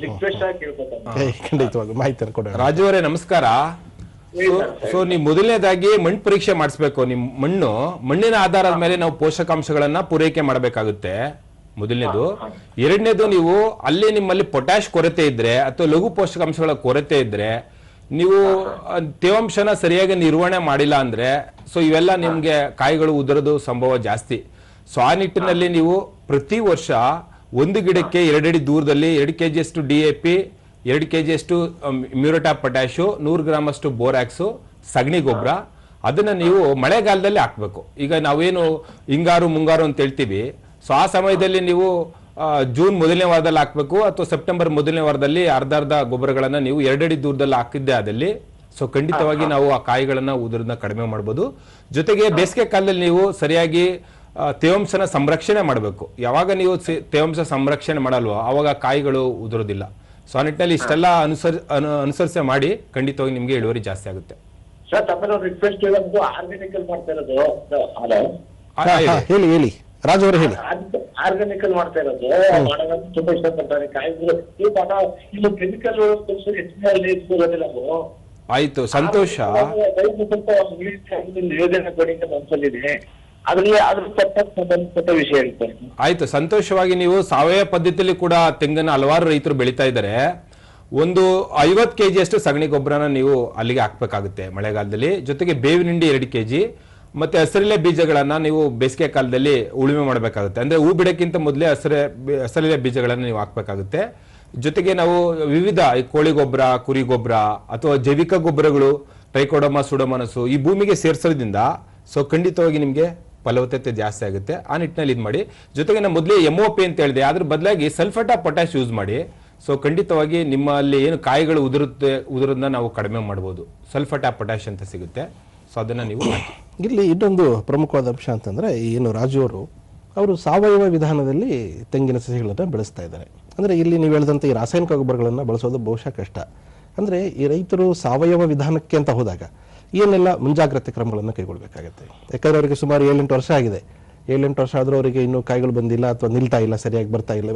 Speaker 3: ರಿಕ್ವೆಸ್ಟ್ ಆಗಿ ಕೇಳ್ಕೊತಾರೆ
Speaker 1: ಏ, ಖಂಡಿತವಾಗಿ ಮಾಹಿತಿಯನ್ನು ಕೊಡೋಣ.
Speaker 2: ರಾಜು ಅವರೇ ನಮಸ್ಕಾರ. ಸೊ ನೀವು ಮೊದಲನೇದಾಗಿ ಮಣ್ಣು ಪರೀಕ್ಷೆ ಮಾಡಿಸ್ಬೇಕು. ನಿಮ್ ಮಣ್ಣು ಮಣ್ಣಿನ ಆಧಾರದ ಮೇಲೆ ನಾವು ಪೋಷಕಾಂಶಗಳನ್ನ ಪೂರೈಕೆ ಮಾಡಬೇಕಾಗುತ್ತೆ. ಮೊದಲನೇದು. ಎರಡನೇದು ನೀವು ಅಲ್ಲಿ ನಿಮ್ಮಲ್ಲಿ ಪೊಟ್ಯಾಶ್ ಕೊರತೆ ಇದ್ರೆ ಅಥವಾ ಲಘು ಪೋಷಕಾಂಶಗಳ ಕೊರತೆ ಇದ್ರೆ ನೀವು ತೇವಾಂಶನ ಸರಿಯಾಗಿ ನಿರ್ವಹಣೆ ಮಾಡಿಲ್ಲ ಅಂದ್ರೆ ಸೊ ಇವೆಲ್ಲ ನಿಮ್ಗೆ ಕಾಯಿಗಳು ಉದುರೋದು ಸಂಭವ ಜಾಸ್ತಿ. ಸೊ ಆ ನಿಟ್ಟಿನಲ್ಲಿ ನೀವು ಪ್ರತಿ ವರ್ಷ ಒಂದು ಗಿಡಕ್ಕೆ ಎರಡಡಿ ದೂರದಲ್ಲಿ ಎರಡು ಕೆ ಜಿಯಷ್ಟು ಡಿ ಎ ಪಿ ಎರಡು ಕೆ ಜಿಯಷ್ಟು ಮ್ಯೂರೋಟಾ ಪೊಟ್ಯಾಶು ನೂರು ಗ್ರಾಮ್ ಅಷ್ಟು ಬೋರಾಕ್ಸು ಸಗಣಿ ಗೊಬ್ಬರ. ಅದನ್ನ ನೀವು ಮಳೆಗಾಲದಲ್ಲಿ ಹಾಕಬೇಕು. ಈಗ ನಾವೇನು ಹಿಂಗಾರು ಮುಂಗಾರು ಅಂತ ಹೇಳ್ತೀವಿ. ಸೊ ಆ ಸಮಯದಲ್ಲಿ ನೀವು ಜೂನ್ ಮೊದಲನೇ ವಾರದಲ್ಲಿ ಹಾಕ್ಬೇಕು ಅಥವಾ ಸೆಪ್ಟೆಂಬರ್ ಮೊದಲನೇ ವಾರದಲ್ಲಿ ಅರ್ಧ ಅರ್ಧ ಗೊಬ್ಬರಗಳನ್ನು ನೀವು ಎರಡಡಿ ದೂರದಲ್ಲಿ ಹಾಕಿದ್ದೆ ಆದಲ್ಲಿ ಸೊ ಖಂಡಿತವಾಗಿ ನಾವು ಆ ಕಾಯಿಗಳನ್ನು ಉದುರನ್ನ ಕಡಿಮೆ ಮಾಡ್ಬೋದು. ಜೊತೆಗೆ ಬೇಸಿಗೆ ಕಾಲದಲ್ಲಿ ನೀವು ಸರಿಯಾಗಿ ತೇವಾಂಶನ ಸಂರಕ್ಷಣೆ ಮಾಡಬೇಕು. ಯಾವಾಗ ನೀವು ತೇವಾಂಶ ಸಂರಕ್ಷಣೆ ಮಾಡಲ್ವೋ ಆವಾಗ ಕಾಯಿಗಳು ಉದುರೋದಿಲ್ಲ. ಸೊ ಆ ನಿಟ್ಟಿನಲ್ಲಿ ಇಷ್ಟೆಲ್ಲ ಅನುಸರಿ ಅನುಸರಿಸೆ ಅನುಸರಿಸಿ ಮಾಡಿ ಖಂಡಿತವಾಗಿ ನಿಮ್ಗೆ ಇಳುವರಿ ಜಾಸ್ತಿ ಆಗುತ್ತೆ
Speaker 3: ಸರ್ ತಮ್ಮಲ್ಲಿ ಒಂದು ರಿಕ್ವೆಸ್ಟ್ ಹೇಳೋದು ಆರ್ಗ್ಯಾನಿಕಲ್ ಮಾಡ್ತಾ ಇರೋದು ಹಲೋ
Speaker 2: ಆ,
Speaker 1: ಹಾ,
Speaker 2: ಹೇಳಿ.
Speaker 1: ಹಾ, ಹೇಳಿ ಹೇಳಿ ರಾಜು ಅವರೇ ಹೇಳಿ
Speaker 3: ಆರ್ಗಾನಿಕಲ್ ಮಾಡ್ತಾ ಇರೋದು ತುಂಬಾ ಇಷ್ಟಪಡ್ತಾರೆ ಕಾಯಿಗಳು ಈ ಪಾಠ ಇಲ್ಲಿ ಕೆಮಿಕಲ್ ಹೆಚ್ಚಿನ ನಾವು
Speaker 2: ಆಯ್ತು ಸಂತೋಷ
Speaker 3: ರೈತರು ಸ್ವಲ್ಪ ಅಂತ ಮನಸ್ಸಲ್ಲಿದೆ
Speaker 2: ಆಯ್ತು, ಸಂತೋಷವಾಗಿ ನೀವು ಸಾವಯವ ಪದ್ಧತಿಯಲ್ಲಿ ಕೂಡ ತೆಂಗನ್ನು ಹಲವಾರು ರೈತರು ಬೆಳೀತಾ ಇದ್ದಾರೆ. ಒಂದು ಐವತ್ತು ಕೆಜಿ ಅಷ್ಟು ಸಗಣಿ ಗೊಬ್ಬರನ ನೀವು ಅಲ್ಲಿಗೆ ಹಾಕ್ಬೇಕಾಗುತ್ತೆ ಮಳೆಗಾಲದಲ್ಲಿ. ಜೊತೆಗೆ ಬೇವಿನ ಹಿಂಡಿ ಎರಡು ಕೆಜಿ, ಮತ್ತೆ ಹಸಿರಿಲೆ ಬೀಜಗಳನ್ನ ನೀವು ಬೇಸಿಗೆ ಕಾಲದಲ್ಲಿ ಉಳುಮೆ ಮಾಡಬೇಕಾಗುತ್ತೆ. ಅಂದ್ರೆ ಹೂ ಬಿಡಕ್ಕಿಂತ ಮೊದಲೇ ಹಸಿರೆ ಹಸಿರಿಲೆ ಬೀಜಗಳನ್ನು ನೀವು ಹಾಕ್ಬೇಕಾಗುತ್ತೆ. ಜೊತೆಗೆ ನಾವು ವಿವಿಧ ಕೋಳಿ ಗೊಬ್ಬರ, ಕುರಿ ಗೊಬ್ಬರ ಅಥವಾ ಜೈವಿಕ ಗೊಬ್ಬರಗಳು, ಟ್ರೈಕೋಡೋಮಾ, ಸುಡಮನಸು ಈ ಭೂಮಿಗೆ ಸೇರಿಸೋದ್ರಿಂದ, ಸೊ ಖಂಡಿತವಾಗಿ ನಿಮಗೆ ಫಲವತ್ತತೆ ಜಾಸ್ತಿ ಆಗುತ್ತೆ. ಆ ನಿಟ್ಟಿನಲ್ಲಿ ಇದು ಮಾಡಿ. ಜೊತೆಗೆ ನಾನು ಮೊದಲೇ ಎಂ ಒ ಪಿ ಅಂತ ಹೇಳಿದೆ. ಅದ್ರ ಬದಲಾಗಿ ಸಲ್ಫಟಾ ಪೊಟ್ಯಾಶ್ ಯೂಸ್ ಮಾಡಿ. ಸೊ ಖಂಡಿತವಾಗಿ ನಿಮ್ಮಲ್ಲಿ ಏನು ಕಾಯಿಗಳು ಉದುರುತ್ತೆ, ಉದುರೋದನ್ನ ನಾವು ಕಡಿಮೆ ಮಾಡ್ಬೋದು. ಸಲ್ಫಟಾ ಪೊಟ್ಯಾಶ್ ಅಂತ ಸಿಗುತ್ತೆ. ಸೊ ಅದನ್ನು ನೀವು
Speaker 1: ಇಲ್ಲಿ ಇನ್ನೊಂದು ಪ್ರಮುಖವಾದ ಅಂಶ ಅಂತಂದರೆ ಏನು ರಾಜು ಅವರು ಅವರು ಸಾವಯವ ವಿಧಾನದಲ್ಲಿ ತೆಂಗಿನ ಸಸಿಗಳನ್ನು ಬೆಳೆಸ್ತಾ ಇದ್ದಾರೆ. ಅಂದರೆ ಇಲ್ಲಿ ನೀವು ಹೇಳಿದಂತೆ ಈ ರಾಸಾಯನಿಕ ಗೊಬ್ಬರಗಳನ್ನು ಬಳಸೋದು ಬಹುಶಃ ಕಷ್ಟ. ಅಂದರೆ ಈ ರೈತರು ಸಾವಯವ ವಿಧಾನಕ್ಕೆ ಅಂತ ಹೋದಾಗ ಏನೆಲ್ಲ ಮುಂಜಾಗ್ರತೆ ಕ್ರಮಗಳನ್ನು ಕೈಗೊಳ್ಳಬೇಕಾಗುತ್ತೆ ಯಾಕಂದ್ರೆ ಅವರಿಗೆ ಸುಮಾರು ಏಳೆಂಟು ವರ್ಷ ಆಗಿದೆ. ಏಳೆಂಟು ವರ್ಷ ಆದರೂ ಅವರಿಗೆ ಇನ್ನೂ ಕಾಯಿಗಳು ಬಂದಿಲ್ಲ ಅಥವಾ ನಿಲ್ತಾ ಇಲ್ಲ ಸರಿಯಾಗಿ ಬರ್ತಾ ಇಲ್ಲ.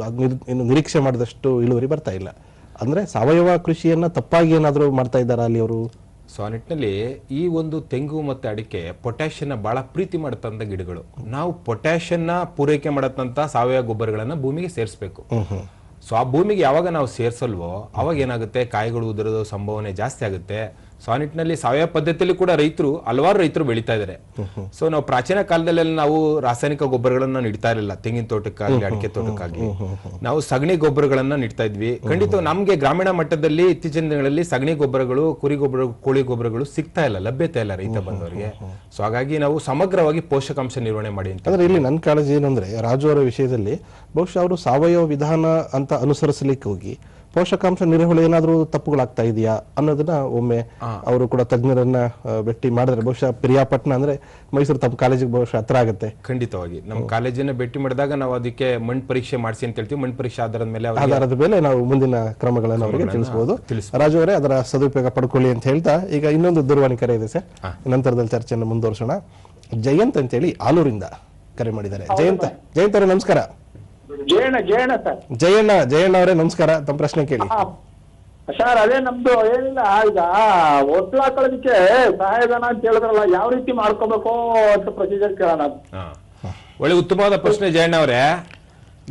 Speaker 1: ಇನ್ನು ನಿರೀಕ್ಷೆ ಮಾಡಿದಷ್ಟು ಇಳುವರಿ ಬರ್ತಾ ಇಲ್ಲ. ಅಂದ್ರೆ ಸಾವಯವ ಕೃಷಿಯನ್ನ ತಪ್ಪಾಗಿ ಏನಾದರೂ ಮಾಡ್ತಾ ಇದ್ದಾರಾ ಅಲ್ಲಿ ಅವರು?
Speaker 2: ಸೊ ಆ ನಿಟ್ಟಿನಲ್ಲಿ ಈ ಒಂದು ತೆಂಗು ಮತ್ತು ಅಡಿಕೆ ಪೊಟ್ಯಾಷನ್ನ ಭಾಳ ಪ್ರೀತಿ ಮಾಡತಂತ ಗಿಡಗಳು. ನಾವು ಪೊಟ್ಯಾಷನ್ನ ಪೂರೈಕೆ ಮಾಡತಂತ ಸಾವಯವ ಗೊಬ್ಬರಗಳನ್ನು ಭೂಮಿಗೆ ಸೇರಿಸಬೇಕು. ಸೊ ಆ ಭೂಮಿಗೆ ಯಾವಾಗ ನಾವು ಸೇರಿಸಲ್ವೋ ಅವಾಗ ಏನಾಗುತ್ತೆ? ಕಾಯಿಗಳು ಉದುರೋದು ಸಂಭಾವನೆ ಜಾಸ್ತಿ ಆಗುತ್ತೆ. ಸೊ ಆ ನಿಟ್ಟಿನಲ್ಲಿ ಸಾವಯವ ಪದ್ಧತಿಯಲ್ಲಿ ಕೂಡ ರೈತರು ಹಲವಾರು ರೈತರು ಬೆಳೀತಾ ಇದ್ದಾರೆ. ಸೊ ನಾವು ಪ್ರಾಚೀನ ಕಾಲದಲ್ಲೆಲ್ಲ ನಾವು ರಾಸಾಯನಿಕ ಗೊಬ್ಬರಗಳನ್ನ ನೀಡ್ತಾ ಇರಲಿಲ್ಲ. ತೆಂಗಿನ ತೋಟಕ್ಕಾಗಲಿ ಅಡಿಕೆ ತೋಟಕ್ಕಾಗಲಿ. ನಾವು ಸಗಣಿ ಗೊಬ್ಬರಗಳನ್ನ ನೀಡ್ತಾ ಇದ್ವಿ. ಖಂಡಿತ ನಮ್ಗೆ ಗ್ರಾಮೀಣ ಮಟ್ಟದಲ್ಲಿ ಇತ್ತೀಚಿನ ದಿನಗಳಲ್ಲಿ ಸಗಣಿ ಗೊಬ್ಬರಗಳು ಕುರಿ ಗೊಬ್ಬರ ಕೋಳಿ ಗೊಬ್ಬರಗಳು ಸಿಗ್ತಾ ಇಲ್ಲ ಲಭ್ಯತೆ ಇಲ್ಲ ರೈತ ಬಂದವರಿಗೆ. ಸೊ ಹಾಗಾಗಿ ನಾವು ಸಮಗ್ರವಾಗಿ ಪೋಷಕಾಂಶ ನಿರ್ವಹಣೆ ಮಾಡಿ ಅಂತ
Speaker 1: ಅಂದ್ರೆ ಇಲ್ಲಿ ನನ್ನ ಕಾಳಜಿ ಏನಂದ್ರೆ ರಾಜು ಅವರ ವಿಷಯದಲ್ಲಿ ಬಹುಶಃ ಅವರು ಸಾವಯವ ವಿಧಾನ ಅಂತ ಅನುಸರಿಸಲಿಕ್ಕೆ ಹೋಗಿ ಪೋಷಕಾಂಶ ನಿರ್ವಹಣೆ ಏನಾದರೂ ತಪ್ಪುಗಳಾಗ್ತಾ ಇದೆಯಾ ಅನ್ನೋದನ್ನ ಒಮ್ಮೆ ಅವರು ಕೂಡ ತಜ್ಞರನ್ನ ಭೇಟಿ ಮಾಡಿದ್ರೆ ಬಹುಶಃ ಪ್ರಿಯಾಪಟ್ಟಣ ಅಂದ್ರೆ ಮೈಸೂರು ತಮ್ಮ ಕಾಲೇಜಿಗೆ ಬಹುಶಃ ಹತ್ರ ಆಗುತ್ತೆ.
Speaker 2: ಖಂಡಿತವಾಗಿ. ನಮ್ಮ ಕಾಲೇಜಿನ ಭೇಟಿ ಮಾಡಿದಾಗ ನಾವು ಅದಕ್ಕೆ ಮಣ್ಣು ಪರೀಕ್ಷೆ ಮಾಡಿಸಿ ಅಂತ ಹೇಳ್ತೀವಿ. ಮಣ್ಣು ಪರೀಕ್ಷೆ ಆಧಾರದ ಮೇಲೆ ಅವ್ರಿಗೆ
Speaker 1: ಆಧಾರದ ಮೇಲೆ ನಾವು ಮುಂದಿನ ಕ್ರಮಗಳನ್ನು ಅವರಿಗೆ ತಿಳಿಸಬಹುದು ರಾಜು ಅವರೇ ಅದರ ಸದುಪಯೋಗ ಪಡ್ಕೊಳ್ಳಿ ಅಂತ ಹೇಳ್ತಾ ಈಗ ಇನ್ನೊಂದು ದೂರವಾಣಿ ಕರೆ ಇದೆ ಸರ್. ನಂತರದಲ್ಲಿ ಚರ್ಚೆಯನ್ನು ಮುಂದುವರಿಸೋಣ. ಜಯಂತ್ ಅಂತೇಳಿ ಆಲೂರಿಂದ ಕರೆ ಮಾಡಿದ್ದಾರೆ. ಜಯಂತ ಜಯಂತ ಅವರೇ ನಮಸ್ಕಾರ.
Speaker 3: ಜೇಣ ಜಯಣ್ಣ ಸರ್
Speaker 1: ಜಯಣ್ಣ ಜಯಣ್ಣ ಅವರೇ ನಮಸ್ಕಾರ ತಮ್ಮ ಪ್ರಶ್ನೆ ಕೇಳಿ.
Speaker 3: ಸರ್ ಅದೇ ನಮ್ದು ಏನಿಲ್ಲ ಈಗ ಒಟ್ಲು ಹಾಕೊಳ್ಳೋದಕ್ಕೆ ಸಹಾಯಧನ ಅಂತ ಹೇಳಿದ್ರಲ್ಲ ಯಾವ ರೀತಿ ಮಾಡ್ಕೋಬೇಕು ಅಂತ ಪ್ರೊಸೀಜರ್ ಕೇಳೋಣ.
Speaker 2: ಹಾ. ಒಳ್ಳೆ ಉತ್ತಮವಾದ ಪ್ರಶ್ನೆ ಜಯಣ್ಣ ಅವರೇ.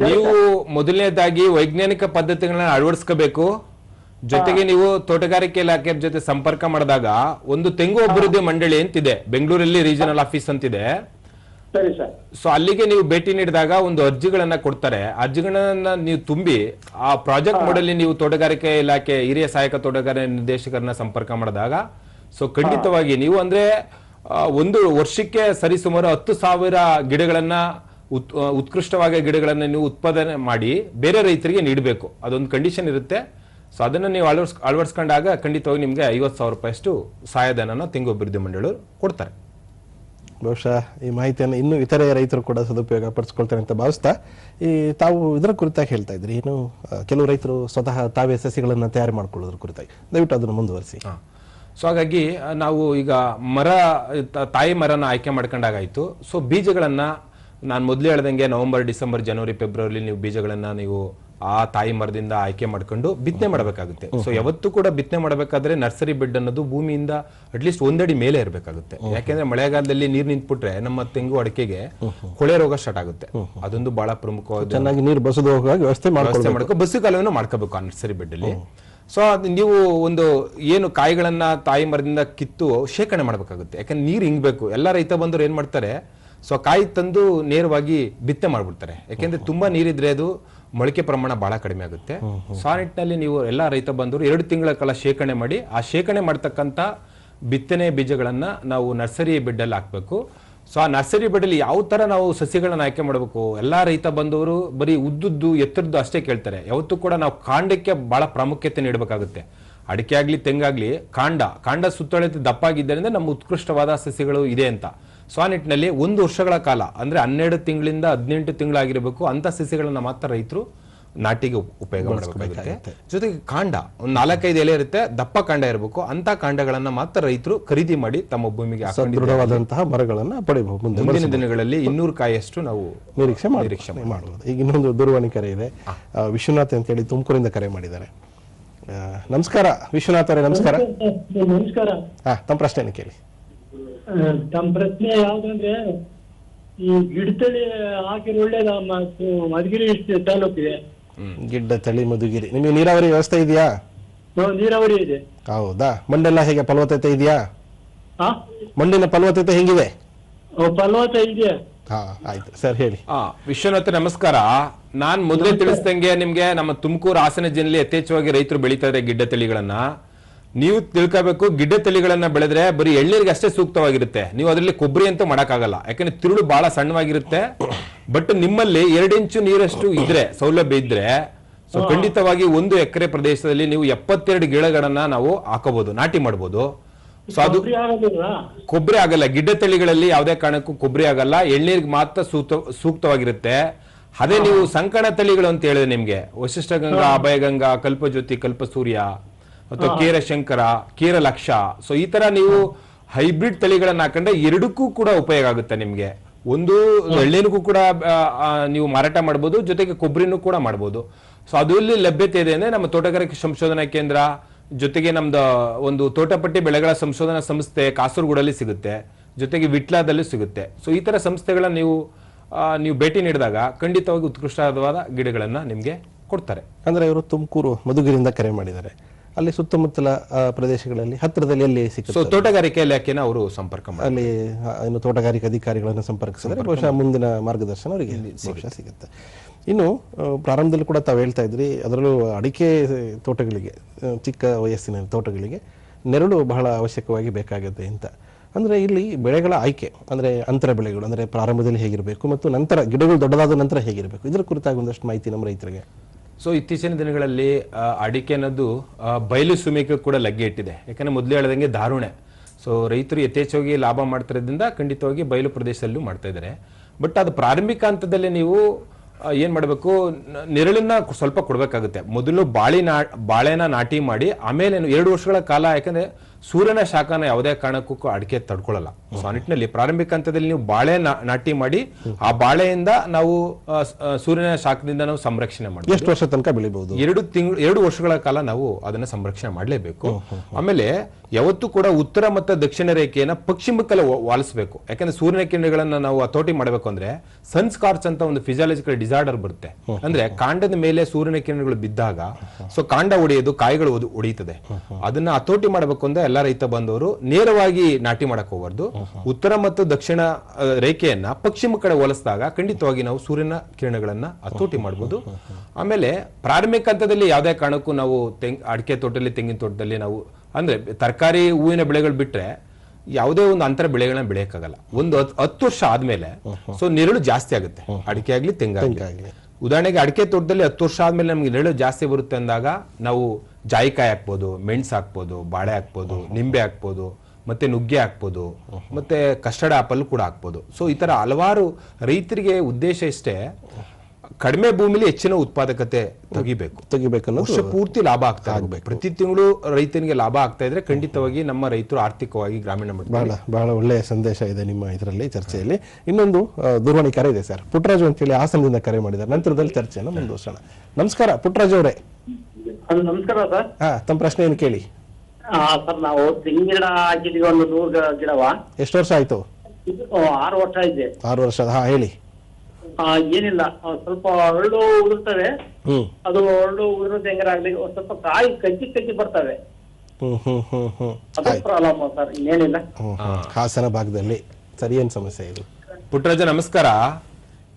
Speaker 2: ನೀವು ಮೊದಲನೇದಾಗಿ ವೈಜ್ಞಾನಿಕ ಪದ್ಧತಿಗಳನ್ನ ಅಳವಡಿಸ್ಕೋಬೇಕು. ಜೊತೆಗೆ ನೀವು ತೋಟಗಾರಿಕೆ ಇಲಾಖೆ ಜೊತೆ ಸಂಪರ್ಕ ಮಾಡಿದಾಗ ಒಂದು ತೆಂಗು ಅಭಿವೃದ್ಧಿ ಮಂಡಳಿ ಅಂತಿದೆ. ಬೆಂಗಳೂರಲ್ಲಿ ರೀಜನಲ್ ಆಫೀಸ್ ಅಂತಿದೆ.
Speaker 3: ಸರಿ ಸರ್.
Speaker 2: ಸೊ ಅಲ್ಲಿಗೆ ನೀವು ಭೇಟಿ ನೀಡಿದಾಗ ಒಂದು ಅರ್ಜಿಗಳನ್ನ ಕೊಡ್ತಾರೆ. ಅರ್ಜಿಗಳನ್ನ ನೀವು ತುಂಬಿ ಆ ಪ್ರಾಜೆಕ್ಟ್ ಮಾಡಲ್ಲಿ ನೀವು ತೋಟಗಾರಿಕೆ ಇಲಾಖೆ ಹಿರಿಯ ಸಹಾಯಕ ತೋಟಗಾರಿಕೆ ನಿರ್ದೇಶಕರನ್ನ ಸಂಪರ್ಕ ಮಾಡಿದಾಗ ಸೊ ಖಂಡಿತವಾಗಿ ನೀವು ಅಂದ್ರೆ ಆ, ಒಂದು ವರ್ಷಕ್ಕೆ ಸರಿಸುಮಾರು ಹತ್ತು ಸಾವಿರ ಗಿಡಗಳನ್ನ ಉತ್- ಆ, ಉತ್ಕೃಷ್ಟವಾಗಿ ಗಿಡಗಳನ್ನ ನೀವು ಉತ್ಪಾದನೆ ಮಾಡಿ ಬೇರೆ ರೈತರಿಗೆ ನೀಡಬೇಕು. ಅದೊಂದು ಕಂಡೀಷನ್ ಇರುತ್ತೆ. ಸೊ ಅದನ್ನ ನೀವು ಅಳವಡಿಸ್ ಅಳವಡಿಸ್ಕೊಂಡಾಗ ಖಂಡಿತವಾಗಿ ನಿಮ್ಗೆ ಐವತ್ತು ಸಾವಿರ ರೂಪಾಯಿಯಷ್ಟು ಸಹಾಯಧನನ ತೆಂಗು ಅಭಿವೃದ್ಧಿ ಮಂಡಳಿ ಕೊಡ್ತಾರೆ.
Speaker 1: ಬಹುಶಃ ಈ ಮಾಹಿತಿಯನ್ನು ಇನ್ನೂ ಇತರೆ ರೈತರು ಕೂಡ ಸದುಪಯೋಗ ಪಡಿಸ್ಕೊಳ್ತಾರೆ ಅಂತ ಭಾವಿಸ್ತಾ, ಈ ತಾವು ಇದರ ಕುರಿತಾಗಿ ಹೇಳ್ತಾ ಇದ್ರಿ. ಏನು ಕೆಲವು ರೈತರು ಸ್ವತಃ ತಾವೇ ಸಸಿಗಳನ್ನು ತಯಾರು ಮಾಡ್ಕೊಳ್ಳೋದ್ರ ಕುರಿತಾಗಿ. ದಯವಿಟ್ಟು ಅದನ್ನು ಮುಂದುವರಿಸಿ.
Speaker 2: ಸೊ ಹಾಗಾಗಿ ನಾವು ಈಗ ಮರ ತಾಯಿ ಮರನ ಆಯ್ಕೆ ಮಾಡ್ಕೊಂಡಾಗಾಯಿತು. ಸೊ ಬೀಜಗಳನ್ನು, ನಾನು ಮೊದಲು ಹೇಳ್ದಂಗೆ ನವೆಂಬರ್, ಡಿಸೆಂಬರ್, ಜನವರಿ ಫೆಬ್ರವರಿ ನೀವು ಬೀಜಗಳನ್ನು ನೀವು ಆ ತಾಯಿ ಮರದಿಂದ ಆಯ್ಕೆ ಮಾಡ್ಕೊಂಡು ಬಿತ್ತನೆ ಮಾಡಬೇಕಾಗುತ್ತೆ. ಸೊ ಯಾವತ್ತೂ ಕೂಡ ಬಿತ್ತನೆ ಮಾಡಬೇಕಾದ್ರೆ ನರ್ಸರಿ ಬೆಡ್ ಅನ್ನೋದು ಭೂಮಿಯಿಂದ ಅಟ್ಲೀಸ್ಟ್ ಒಂದಡಿ ಮೇಲೆ ಇರಬೇಕಾಗುತ್ತೆ. ಯಾಕೆಂದ್ರೆ ಮಳೆಗಾಲದಲ್ಲಿ ನೀರು ನಿಂತ್ಬಿಟ್ರೆ ನಮ್ಮ ತೆಂಗು ಅಡಿಕೆಗೆ ಕೊಳೆ ರೋಗ ಸ್ಟಾರ್ಟ್ ಆಗುತ್ತೆ. ಅದೊಂದು ಬಹಳ ಪ್ರಮುಖವಾದ
Speaker 1: ಚೆನ್ನಾಗಿ ನೀರು ಬಸದು ಹೋಗುವಾಗ ವ್ಯವಸ್ಥೆ
Speaker 2: ಮಾಡ್ಕೊ ಬಸ್ಸು ಕಾಲವನ್ನು ಮಾಡ್ಕೋಬೇಕು ಆ ನರ್ಸರಿ ಬೆಡ್ ಅಲ್ಲಿ. ಸೊ ಅದು ನೀವು ಒಂದು ಏನು ಕಾಯಿಗಳನ್ನ ತಾಯಿ ಮರದಿಂದ ಕಿತ್ತು ಶೇಖರಣೆ ಮಾಡಬೇಕಾಗುತ್ತೆ. ಯಾಕಂದ್ರೆ ನೀರು ಹಿಂಗ್ಬೇಕು ಎಲ್ಲ ರೈತ ಬಂದ್ರು ಏನ್ ಮಾಡ್ತಾರೆ ಸೊ ಕಾಯಿ ತಂದು ನೇರವಾಗಿ ಬಿತ್ತನೆ ಮಾಡ್ಬಿಡ್ತಾರೆ. ಯಾಕೆಂದ್ರೆ ತುಂಬಾ ನೀರಿದ್ರೆ ಅದು ಮೊಳಕೆ ಪ್ರಮಾಣ ಬಹಳ ಕಡಿಮೆ ಆಗುತ್ತೆ. ಸೊ ಆ ನಿಟ್ಟಿನಲ್ಲಿ ನೀವು ಎಲ್ಲ ರೈತ ಬಂದವರು ಎರಡು ತಿಂಗಳ ಕಾಲ ಶೇಖರಣೆ ಮಾಡಿ ಆ ಶೇಖರಣೆ ಮಾಡ್ತಕ್ಕಂಥ ಬಿತ್ತನೆ ಬೀಜಗಳನ್ನ ನಾವು ನರ್ಸರಿ ಬೆಡ್ಡಲ್ಲಿ ಹಾಕ್ಬೇಕು. ಸೊ ಆ ನರ್ಸರಿ ಬೆಡ್ಡಲ್ಲಿ ಯಾವ ತರ ನಾವು ಸಸಿಗಳನ್ನ ಆಯ್ಕೆ ಮಾಡಬೇಕು? ಎಲ್ಲಾ ರೈತ ಬಂದವರು ಬರೀ ಉದ್ದುದ್ದು ಎತ್ತರದ್ದು ಅಷ್ಟೇ ಕೇಳ್ತಾರೆ. ಯಾವತ್ತೂ ಕೂಡ ನಾವು ಕಾಂಡಕ್ಕೆ ಬಹಳ ಪ್ರಾಮುಖ್ಯತೆ ನೀಡಬೇಕಾಗುತ್ತೆ. ಅಡಿಕೆ ಆಗಲಿ ತೆಂಗಾಗ್ಲಿ ಕಾಂಡ ಕಾಂಡ ಸುತ್ತಳತೆ ದಪ್ಪಾಗಿದ್ದರಿಂದ ನಮ್ಮ ಉತ್ಕೃಷ್ಟವಾದ ಸಸಿಗಳು ಇದೆ ಅಂತ. ಸೊ ಆ ನಿಟ್ಟಿನಲ್ಲಿ ಒಂದು ವರ್ಷಗಳ ಕಾಲ ಅಂದ್ರೆ ಹನ್ನೆರಡು ತಿಂಗಳಿಂದ ಹದಿನೆಂಟು ತಿಂಗಳಾಗಿರಬೇಕು ಅಂತ ಸಸಿಗಳನ್ನ ಮಾತ್ರ ರೈತರು ನಾಟಿಗೆ ಉಪಯೋಗ ಮಾಡಬೇಕಾಗುತ್ತೆ. ಜೊತೆಗೆ ಕಾಂಡ ಒಂದು ನಾಲ್ಕೈದು ಎಲೆ ಇರುತ್ತೆ ದಪ್ಪ ಕಾಂಡ ಇರಬೇಕು ಅಂತ ಕಾಂಡಗಳನ್ನ ಮಾತ್ರ ರೈತರು ಖರೀದಿ ಮಾಡಿ ತಮ್ಮ ಭೂಮಿಗೆ
Speaker 1: ದೃಢವಾದಂತಹ ಮರಗಳನ್ನು ಪಡೆಯಬಹುದು. ಮುಂದೆ
Speaker 2: ಮುಂದಿನ ದಿನಗಳಲ್ಲಿ ಇನ್ನೂರು ಕಾಯಿಯಷ್ಟು ನಾವು
Speaker 1: ನಿರೀಕ್ಷೆ ನಿರೀಕ್ಷೆ ಮಾಡಬಹುದು ಈಗ ಇನ್ನೊಂದು ದೂರವಾಣಿ ಕರೆ ಇದೆ. ಆ, ವಿಶ್ವನಾಥ್ ಅಂತ ಹೇಳಿ ತುಮಕೂರಿಂದ ಕರೆ ಮಾಡಿದ್ದಾರೆ. ಆ, ನಮಸ್ಕಾರ ವಿಶ್ವನಾಥ್ ಅವರೇ ನಮಸ್ಕಾರ.
Speaker 4: ನಮಸ್ಕಾರ.
Speaker 1: ಹಾ ತಮ್ಮ ಪ್ರಶ್ನೆಯನ್ನು ಕೇಳಿ.
Speaker 4: ತಮ್ಮ ಪ್ರಶ್ನೆ ಯಾವ್ದಂದ್ರೆ ಈ ಗಿಡತಳಿ ಹಾಕಿರೋ ಒಳ್ಳೇದ ಮಧುಗಿರಿ ತಾಲೂಕಿದೆ
Speaker 1: ಗಿಡ್ಡ ತಳಿ ಮಧುಗಿರಿ. ನಿಮಗೆ ನೀರಾವರಿ ವ್ಯವಸ್ಥೆ ಇದೆಯಾ?
Speaker 4: ನೀರಾವರಿ ಇದೆ.
Speaker 1: ಹೌದಾ? ಮಣ್ಣೆಲ್ಲ ಹೇಗೆ ಫಲವತ್ತತೆ ಇದೆಯಾ?
Speaker 4: ಹಾ
Speaker 1: ಮಣ್ಣಿನ ಫಲವತ್ತತೆ ಹೆಂಗಿದೆ?
Speaker 4: ಫಲವತ್ತ ಇದೆ
Speaker 1: ಹಾ ಆಯ್ತು. ಸರ್ ಹೇಳಿ.
Speaker 2: ಆ ವಿಶ್ವನಾಥ ನಮಸ್ಕಾರ. ನಾನ್ ಮೊದಲೇ ತಿಳಿಸ್ದಂಗೆ ನಿಮ್ಗೆ ನಮ್ಮ ತುಮಕೂರು ಹಾಸನ ಜಿಲ್ಲೆಯಲ್ಲಿ ಯಥೇಚ್ಛವಾಗಿ ರೈತರು ಬೆಳೀತಾ ಇದ್ದಾರೆ ಗಿಡ್ಡ ತಳಿಗಳನ್ನ. ನೀವು ತಿಳ್ಕೋಬೇಕು ಗಿಡ್ಡ ತಳಿಗಳನ್ನ ಬೆಳೆದ್ರೆ ಬರೀ ಎಳ್ನೀರಿಗೆ ಅಷ್ಟೇ ಸೂಕ್ತವಾಗಿರುತ್ತೆ. ನೀವು ಅದರಲ್ಲಿ ಕೊಬ್ಬರಿ ಅಂತ ಮಾಡಕ್ಕಾಗಲ್ಲ. ಯಾಕಂದ್ರೆ ತಿರುಳು ಬಹಳ ಸಣ್ಣವಾಗಿರುತ್ತೆ. ಬಟ್ ನಿಮ್ಮಲ್ಲಿ ಎರಡು ಇಂಚು ನೀರಷ್ಟು ಇದ್ರೆ ಸೌಲಭ್ಯ ಇದ್ರೆ ಸೊ ಖಂಡಿತವಾಗಿ ಒಂದು ಎಕರೆ ಪ್ರದೇಶದಲ್ಲಿ ನೀವು ಎಪ್ಪತ್ತೆರಡು ಗಿಡಗಳನ್ನ ನಾವು ಹಾಕಬಹುದು ನಾಟಿ ಮಾಡಬಹುದು ಸೊ ಅದು
Speaker 4: ಕೊಬ್ಬರಿ
Speaker 2: ಆಗಲ್ಲ. ಗಿಡ್ಡ ತಳಿಗಳಲ್ಲಿ ಯಾವುದೇ ಕಾರಣಕ್ಕೂ ಕೊಬ್ಬರಿ ಆಗಲ್ಲ. ಎಳ್ನೀರಿಗೆ ಮಾತ್ರ ಸೂಕ್ತ ಸೂಕ್ತವಾಗಿರುತ್ತೆ. ಅದೇ ನೀವು ಸಂಕಣ ತಳಿಗಳು ಅಂತ ಹೇಳಿದ್ರೆ ನಿಮ್ಗೆ. ವಶಿಷ್ಠ ಗಂಗಾ ಅಭಯ ಗಂಗಾ ಕಲ್ಪಜ್ಯೋತಿ ಕಲ್ಪಸೂರ್ಯ. ಅಥವಾ ಕೇರ ಶಂಕರ ಕೇರ ಲಕ್ಷ ಸೊ ಈ ತರ ನೀವು ಹೈಬ್ರಿಡ್ ತಳಿಗಳನ್ನ ಹಾಕೊಂಡ್ರೆ ಎರಡಕ್ಕೂ ಕೂಡ ಉಪಯೋಗ ಆಗುತ್ತೆ ನಿಮ್ಗೆ. ಒಂದು ಎಳ್ಳೆನಿಗೂ ಕೂಡ ನೀವು ಮಾರಾಟ ಮಾಡ್ಬೋದು ಜೊತೆಗೆ ಕೊಬ್ಬರಿನೂ ಕೂಡ ಮಾಡ್ಬೋದು. ಸೊ ಅದರಲ್ಲಿ ಲಭ್ಯತೆ ಇದೆ ಅಂದ್ರೆ ನಮ್ಮ ತೋಟಗಾರಿಕೆ ಸಂಶೋಧನಾ ಕೇಂದ್ರ ಜೊತೆಗೆ ನಮ್ದು ಒಂದು ತೋಟಪಟ್ಟಿ ಬೆಳೆಗಳ ಸಂಶೋಧನಾ ಸಂಸ್ಥೆ ಕಾಸರಗೋಡಲ್ಲಿ ಸಿಗುತ್ತೆ. ಜೊತೆಗೆ ವಿಟ್ಲಾದಲ್ಲಿ ಸಿಗುತ್ತೆ. ಸೊ ಈ ತರ ಸಂಸ್ಥೆಗಳನ್ನ ನೀವು ನೀವು ಭೇಟಿ ನೀಡಿದಾಗ ಖಂಡಿತವಾಗಿ ಉತ್ಕೃಷ್ಟವಾದ ಗಿಡಗಳನ್ನ ನಿಮ್ಗೆ ಕೊಡ್ತಾರೆ.
Speaker 1: ಅಂದ್ರೆ ಇವರು ತುಮಕೂರು ಮಧುಗಿರಿಂದ ಕರೆ ಮಾಡಿದ್ದಾರೆ. ಅಲ್ಲಿ ಸುತ್ತಮುತ್ತಲ ಪ್ರದೇಶಗಳಲ್ಲಿ ಹತ್ತಿರದಲ್ಲಿ ಎಲ್ಲಿ ಸಿಗುತ್ತೆ?
Speaker 2: ತೋಟಗಾರಿಕೆ ಇಲಾಖೆನ ಅವರು ಸಂಪರ್ಕ
Speaker 1: ಅಲ್ಲಿ ಇನ್ನು ತೋಟಗಾರಿಕೆ ಅಧಿಕಾರಿಗಳನ್ನು ಸಂಪರ್ಕಿಸಿದ್ರೆ ಬಹುಶಃ ಮುಂದಿನ ಮಾರ್ಗದರ್ಶನ ಅವರಿಗೆ ಬಹುಶಃ ಸಿಗುತ್ತೆ. ಇನ್ನು ಪ್ರಾರಂಭದಲ್ಲಿ ಕೂಡ ತಾವು ಹೇಳ್ತಾ ಇದ್ರಿ ಅದರಲ್ಲೂ ಅಡಿಕೆ ತೋಟಗಳಿಗೆ ಚಿಕ್ಕ ವಯಸ್ಸಿನ ತೋಟಗಳಿಗೆ ನೆರಳು ಬಹಳ ಅವಶ್ಯಕವಾಗಿ ಬೇಕಾಗುತ್ತೆ ಅಂತ. ಅಂದರೆ ಇಲ್ಲಿ ಬೆಳೆಗಳ ಆಯ್ಕೆ ಅಂದರೆ ಅಂತರ ಬೆಳೆಗಳು ಅಂದರೆ ಪ್ರಾರಂಭದಲ್ಲಿ ಹೇಗಿರಬೇಕು ಮತ್ತು ನಂತರ ಗಿಡಗಳು ದೊಡ್ಡದಾದ ನಂತರ ಹೇಗಿರಬೇಕು ಇದರ ಕುರಿತಾಗಿ ಒಂದಷ್ಟು ಮಾಹಿತಿ ನಮ್ಮ ರೈತರಿಗೆ.
Speaker 2: ಸೊ ಇತ್ತೀಚಿನ ದಿನಗಳಲ್ಲಿ ಅಡಿಕೆ ಅನ್ನೋದು ಬಯಲು ಸುಮೇಕೆ ಕೂಡ ಲಗ್ಗೆ ಇಟ್ಟಿದೆ. ಯಾಕಂದ್ರೆ ಮೊದಲು ಹೇಳ್ದಂಗೆ ದಾರುಣೆ. ಸೊ ರೈತರು ಯಥೇಚ್ಛವಾಗಿ ಲಾಭ ಮಾಡ್ತಿರೋದ್ರಿಂದ ಖಂಡಿತವಾಗಿ ಬಯಲು ಪ್ರದೇಶದಲ್ಲೂ ಮಾಡ್ತಾ ಇದ್ದಾರೆ. ಬಟ್ ಅದು ಪ್ರಾರಂಭಿಕ ಹಂತದಲ್ಲಿ ನೀವು ಏನು ಮಾಡಬೇಕು? ನೆರಳನ್ನ ಸ್ವಲ್ಪ ಕೊಡಬೇಕಾಗುತ್ತೆ. ಮೊದಲು ಬಾಳಿ ನಾ ಬಾಳೆನ ನಾಟಿ ಮಾಡಿ, ಆಮೇಲೆ ಎರಡು ವರ್ಷಗಳ ಕಾಲ, ಯಾಕಂದ್ರೆ ಸೂರ್ಯನ ಶಾಖನ ಯಾವುದೇ ಕಾರಣಕ್ಕೂ ಅಡಿಕೆ ತಡ್ಕೊಳ್ಳಲ್ಲ. ಸೊ ಆ ನಿಟ್ಟಿನಲ್ಲಿ ಪ್ರಾರಂಭಿಕ ಹಂತದಲ್ಲಿ ನೀವು ಬಾಳೆ ನಾಟಿ ಮಾಡಿ ಆ ಬಾಳೆಯಿಂದ ನಾವು ಸೂರ್ಯನ ಶಾಖದಿಂದ ನಾವು ಸಂರಕ್ಷಣೆ ಮಾಡಿ
Speaker 1: ಎಷ್ಟು ವರ್ಷ ತನಕ ಬೆಳಿಬಹುದು?
Speaker 2: ಎರಡು ತಿಂಗಳು ಎರಡು ವರ್ಷಗಳ ಕಾಲ ನಾವು ಅದನ್ನ ಸಂರಕ್ಷಣೆ ಮಾಡಲೇಬೇಕು. ಆಮೇಲೆ ಯಾವತ್ತೂ ಕೂಡ ಉತ್ತರ ಮತ್ತು ದಕ್ಷಿಣ ರೇಖೆಯನ್ನು ಪಶ್ಚಿಮಕ್ಕೆಲ್ಲ ವಾಲಿಸಬೇಕು ವಾಲಿಸ್ಬೇಕು. ಯಾಕಂದ್ರೆ ಸೂರ್ಯನ ಕಿರಣಗಳನ್ನ ನಾವು ಹತೋಟಿ ಮಾಡಬೇಕು ಅಂದ್ರೆ ಸನ್ ಸ್ಕಾರ್ಚ್ ಅಂತ ಒಂದು ಫಿಸಿಯಾಲಜಿಕಲ್ ಡಿಸಾರ್ಡರ್ ಬರುತ್ತೆ. ಅಂದ್ರೆ ಕಾಂಡದ ಮೇಲೆ ಸೂರ್ಯನ ಕಿರಣಗಳು ಬಿದ್ದಾಗ ಸೊ ಕಾಂಡ ಒಡೆಯೋದು ಕಾಯಿಗಳು ಒಡೆಯುತ್ತದೆ. ಅದನ್ನ ಹತೋಟಿ ಮಾಡಬೇಕು ಅಂದ್ರೆ ಎಲ್ಲ ರೈತ ಬಂದವರು ನೇರವಾಗಿ ನಾಟಿ ಮಾಡಕ್ ಹೋಗಬಾರ್ದು. ಉತ್ತರ ಮತ್ತು ದಕ್ಷಿಣ ರೇಖೆಯನ್ನ ಪಶ್ಚಿಮ ಕಡೆ ಹೋಲಿಸಿದಾಗ ಖಂಡಿತವಾಗಿ ನಾವು ಸೂರ್ಯನ ಕಿರಣಗಳನ್ನ ಹತೋಟಿ ಮಾಡಬಹುದು ಆಮೇಲೆ ಪ್ರಾರಂಭಿಕ ಹಂತದಲ್ಲಿ ಯಾವುದೇ ಕಾರಣಕ್ಕೂ ನಾವು ತೆಂಗ್ ಅಡಿಕೆ ತೋಟದಲ್ಲಿ ತೆಂಗಿನ ತೋಟದಲ್ಲಿ ನಾವು ಅಂದ್ರೆ ತರಕಾರಿ ಹೂವಿನ ಬೆಳೆಗಳು ಬಿಟ್ರೆ ಯಾವುದೇ ಒಂದು ಅಂತರ ಬೆಳೆಗಳನ್ನ ಬೆಳೆಯಕ್ಕಾಗಲ್ಲ. ಒಂದು ಹತ್- ಹತ್ತು ವರ್ಷ ಆದ್ಮೇಲೆ ಸೊ ನೆರಳು ಜಾಸ್ತಿ ಆಗುತ್ತೆ. ಅಡಿಕೆ ಆಗ್ಲಿ ತೆಂಗಾಗಿ
Speaker 1: ತೆಂಗಾಗ್ಲಿ.
Speaker 2: ಉದಾಹರಣೆಗೆ ಅಡಿಕೆ ತೋಟದಲ್ಲಿ ಹತ್ತು ವರ್ಷ ಆದ್ಮೇಲೆ ನಮ್ಗೆ ನೆರಳು ಜಾಸ್ತಿ ಬರುತ್ತೆ ಅಂದಾಗ ನಾವು ಜಾಯಿಕಾಯಿ ಹಾಕ್ಬೋದು ಮೆಣಸು ಹಾಕ್ಬೋದು ಬಾಳೆ ಹಾಕ್ಬೋದು ನಿಂಬೆ ಹಾಕ್ಬೋದು ಮತ್ತೆ ನುಗ್ಗೆ ಹಾಕ್ಬೋದು ಮತ್ತೆ ಕಸ್ಟರ್ಡ್ ಆಪಲ್ ಕೂಡ ಹಾಕ್ಬೋದು. ಸೊ ಈ ತರ ಹಲವಾರು ರೈತರಿಗೆ ಉದ್ದೇಶ ಇಷ್ಟೇ. ಕಡಿಮೆ ಭೂಮಿಲಿ ಹೆಚ್ಚಿನ ಉತ್ಪಾದಕತೆ ತೆಗಿಬೇಕು.
Speaker 1: ತೆಗಿಬೇಕು
Speaker 2: ವರ್ಷ ಪೂರ್ತಿ ಲಾಭ ಆಗ್ತಾ ಇರಬೇಕು. ಪ್ರತಿ ತಿಂಗಳು ರೈತನಿಗೆ ಲಾಭ ಆಗ್ತಾ ಇದ್ರೆ ಖಂಡಿತವಾಗಿ ನಮ್ಮ ರೈತರು ಆರ್ಥಿಕವಾಗಿ ಗ್ರಾಮೀಣ ಮಟ್ಟ
Speaker 1: ಬಹಳ ಬಹಳ ಒಳ್ಳೆಯ ಸಂದೇಶ ಇದೆ ನಿಮ್ಮ ಇದರಲ್ಲಿ ಚರ್ಚೆಯಲ್ಲಿ. ಇನ್ನೊಂದು ದೂರವಾಣಿ ಕರೆ ಇದೆ ಸರ್. ಪುಟ್ಟರಾಜು ಅಂತೇಳಿ ಹಾಸನದಿಂದ ಕರೆ ಮಾಡಿದ್ದಾರೆ. ನಂತರದಲ್ಲಿ ಚರ್ಚೆಯನ್ನು ಮುಂದುವರ್ಸೋಣ. ನಮಸ್ಕಾರ ಪುಟ್ಟರಾಜು ಅವರೇ.
Speaker 4: ನಮಸ್ಕಾರ ಸರ್.
Speaker 1: ಹಾ ತಮ್ಮ ಪ್ರಶ್ನೆ ಏನು ಕೇಳಿ?
Speaker 4: ಸರ್ ನಾವು ತೆಂಗಿನ ಗಿಡ ಹಾಕಿದೀವಿ ಒಂದು ನೂರು ಗಿಡ- ಗಿಡವ.
Speaker 1: ಎಷ್ಟು ವರ್ಷ ಆಯ್ತು?
Speaker 4: ಇದು ಆರು ವರ್ಷ ಇದೆ
Speaker 1: ಆರು ವರ್ಷ ಹಾ ಹೇಳಿ.
Speaker 4: ಏನಿಲ್ಲ. ಸ್ವಲ್ಪ ಹರಳು ಉದುರ್ತವೆ. ಅದು ಹರಳು ಉದುರೋ ಹೆಂಗಾಗ್ಲಿ ಸ್ವಲ್ಪ ಕಾಯಿ ಕಜ್ಜಿ ಕಜ್ಜಿ ಬರ್ತವೆ. ಪ್ರಾಬ್ಲಮ್ ಸರ್ ಇನ್ನೇನಿಲ್ಲ.
Speaker 1: ಹಾಸನ ಭಾಗದಲ್ಲಿ ಸರಿ ಏನ್ ಸಮಸ್ಯೆ ಇದು?
Speaker 2: ಪುಟ್ಟರಾಜ ನಮಸ್ಕಾರ.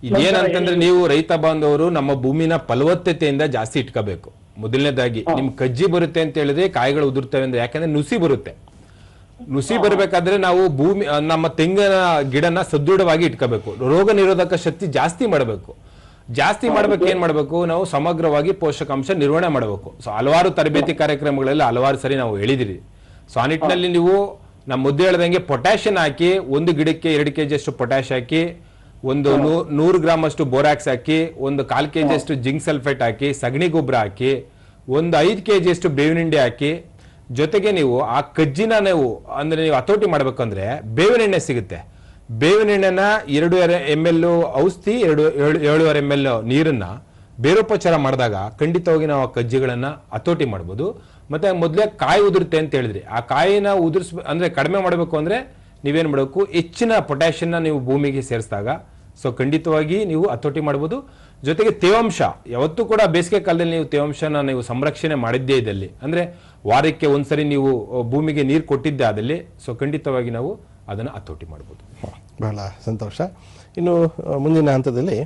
Speaker 2: ಇದೇನಂತಂದ್ರೆ ನೀವು ರೈತ ಬಾಂಧವರು ನಮ್ಮ ಭೂಮಿನ ಫಲವತ್ತತೆಯಿಂದ ಜಾಸ್ತಿ ಇಟ್ಕೋಬೇಕು. ಮೊದಲನೇದಾಗಿ ನಿಮ್ ಕಜ್ಜಿ ಬರುತ್ತೆ ಅಂತ ಹೇಳಿದ್ರೆ ಕಾಯಿಗಳು ಉದುರ್ತವೆ ಅಂದ್ರೆ ಯಾಕಂದ್ರೆ ನುಸಿ ಬರುತ್ತೆ. ನುಸಿ ಬರಬೇಕಾದ್ರೆ ನಾವು ಭೂಮಿ ನಮ್ಮ ತೆಂಗಿನ ಗಿಡನ ಸದೃಢವಾಗಿ ಇಟ್ಕೋಬೇಕು. ರೋಗ ನಿರೋಧಕ ಶಕ್ತಿ ಜಾಸ್ತಿ ಮಾಡಬೇಕು. ಜಾಸ್ತಿ ಮಾಡ್ಬೇಕು ಏನ್ ಮಾಡ್ಬೇಕು? ನಾವು ಸಮಗ್ರವಾಗಿ ಪೋಷಕಾಂಶ ನಿರ್ವಹಣೆ ಮಾಡಬೇಕು. ಸೊ ಹಲವಾರು ತರಬೇತಿ ಕಾರ್ಯಕ್ರಮಗಳಲ್ಲಿ ಹಲವಾರು ಸರಿ ನಾವು ಹೇಳಿದಿರಿ. ಸೊ ಆ ನಿಟ್ಟಿನಲ್ಲಿ ನೀವು ನಮ್ಮ ಮುದ್ದೆ ಹೇಳ್ದಂಗೆ ಪೊಟ್ಯಾಷಿಯನ್ ಹಾಕಿ ಒಂದು ಗಿಡಕ್ಕೆ ಎರಡು ಕೆಜಿ ಅಷ್ಟು ಪೊಟ್ಯಾಷ್ ಹಾಕಿ ಒಂದು ನೂರು ಗ್ರಾಮ್ ಅಷ್ಟು ಬೋರಾಕ್ಸ್ ಹಾಕಿ ಒಂದು ಕಾಲು ಕೆ ಜಿ ಅಷ್ಟು ಜಿಂಕ್ ಸಲ್ಫೇಟ್ ಹಾಕಿ ಸಗಣಿ ಗೊಬ್ಬರ ಹಾಕಿ ಒಂದು ಐದು ಕೆಜಿ ಅಷ್ಟು ಬೇವಿನ ಹಿಂಡಿ ಹಾಕಿ ಜೊತೆಗೆ ನೀವು ಆ ಕಜ್ಜಿನ ನೀವು, ಅಂದ್ರೆ ನೀವು ಹತೋಟಿ ಮಾಡ್ಬೇಕಂದ್ರೆ ಬೇವಿನ ಎಣ್ಣೆ ಸಿಗುತ್ತೆ. ಬೇವಿನ ಎಣ್ಣೆನ ಎರಡು ಎಂ ಎಲ್ ಔಷಧಿ, ಎರಡು, ಏಳು, ಏಳುವರೆ ಎಂ ಎಲ್ ನೀರನ್ನ ಬೇರೋಪಚಾರ ಮಾಡಿದಾಗ ಖಂಡಿತವಾಗಿ ನಾವು ಆ ಕಜ್ಜಿಗಳನ್ನ ಹತೋಟಿ ಮಾಡ್ಬೋದು. ಮತ್ತೆ ಮೊದಲೇ ಕಾಯಿ ಉದುರುತ್ತೆ ಅಂತ ಹೇಳಿದ್ರಿ. ಆ ಕಾಯಿನ ಉದುರಿಸ್, ಅಂದ್ರೆ ಕಡಿಮೆ ಮಾಡಬೇಕು ಅಂದ್ರೆ ನೀವೇನು ಮಾಡಬೇಕು? ಹೆಚ್ಚಿನ ಪೊಟ್ಯಾಷಿಯನ್ನ ನೀವು ಭೂಮಿಗೆ ಸೇರಿಸಿದಾಗ. ಸೊ ಖಂಡಿತವಾಗಿ ನೀವು ಹತೋಟಿ ಮಾಡ್ಬೋದು. ಜೊತೆಗೆ ತೇವಾಂಶ. ಯಾವತ್ತೂ ಕೂಡ ಬೇಸಿಗೆ ಕಾಲದಲ್ಲಿ ನೀವು ತೇವಾಂಶನ ನೀವು ಸಂರಕ್ಷಣೆ ಮಾಡಿದ್ದೇ ಇದ್ದಲ್ಲಿ ಅಂದ್ರೆ ವಾರಕ್ಕೆ ಒಂದ್ಸರಿ ನೀವು ಭೂಮಿಗೆ ನೀರು ಕೊಟ್ಟಿದ್ದೆ ಆದಲ್ಲಿ ಸೊ ಖಂಡಿತವಾಗಿ ನಾವು ಅದನ್ನ ಹತೋಟಿ ಮಾಡ್ಬೋದು.
Speaker 1: ಬಹಳ ಸಂತೋಷ. ಇನ್ನು ಮುಂದಿನ ಹಂತದಲ್ಲಿ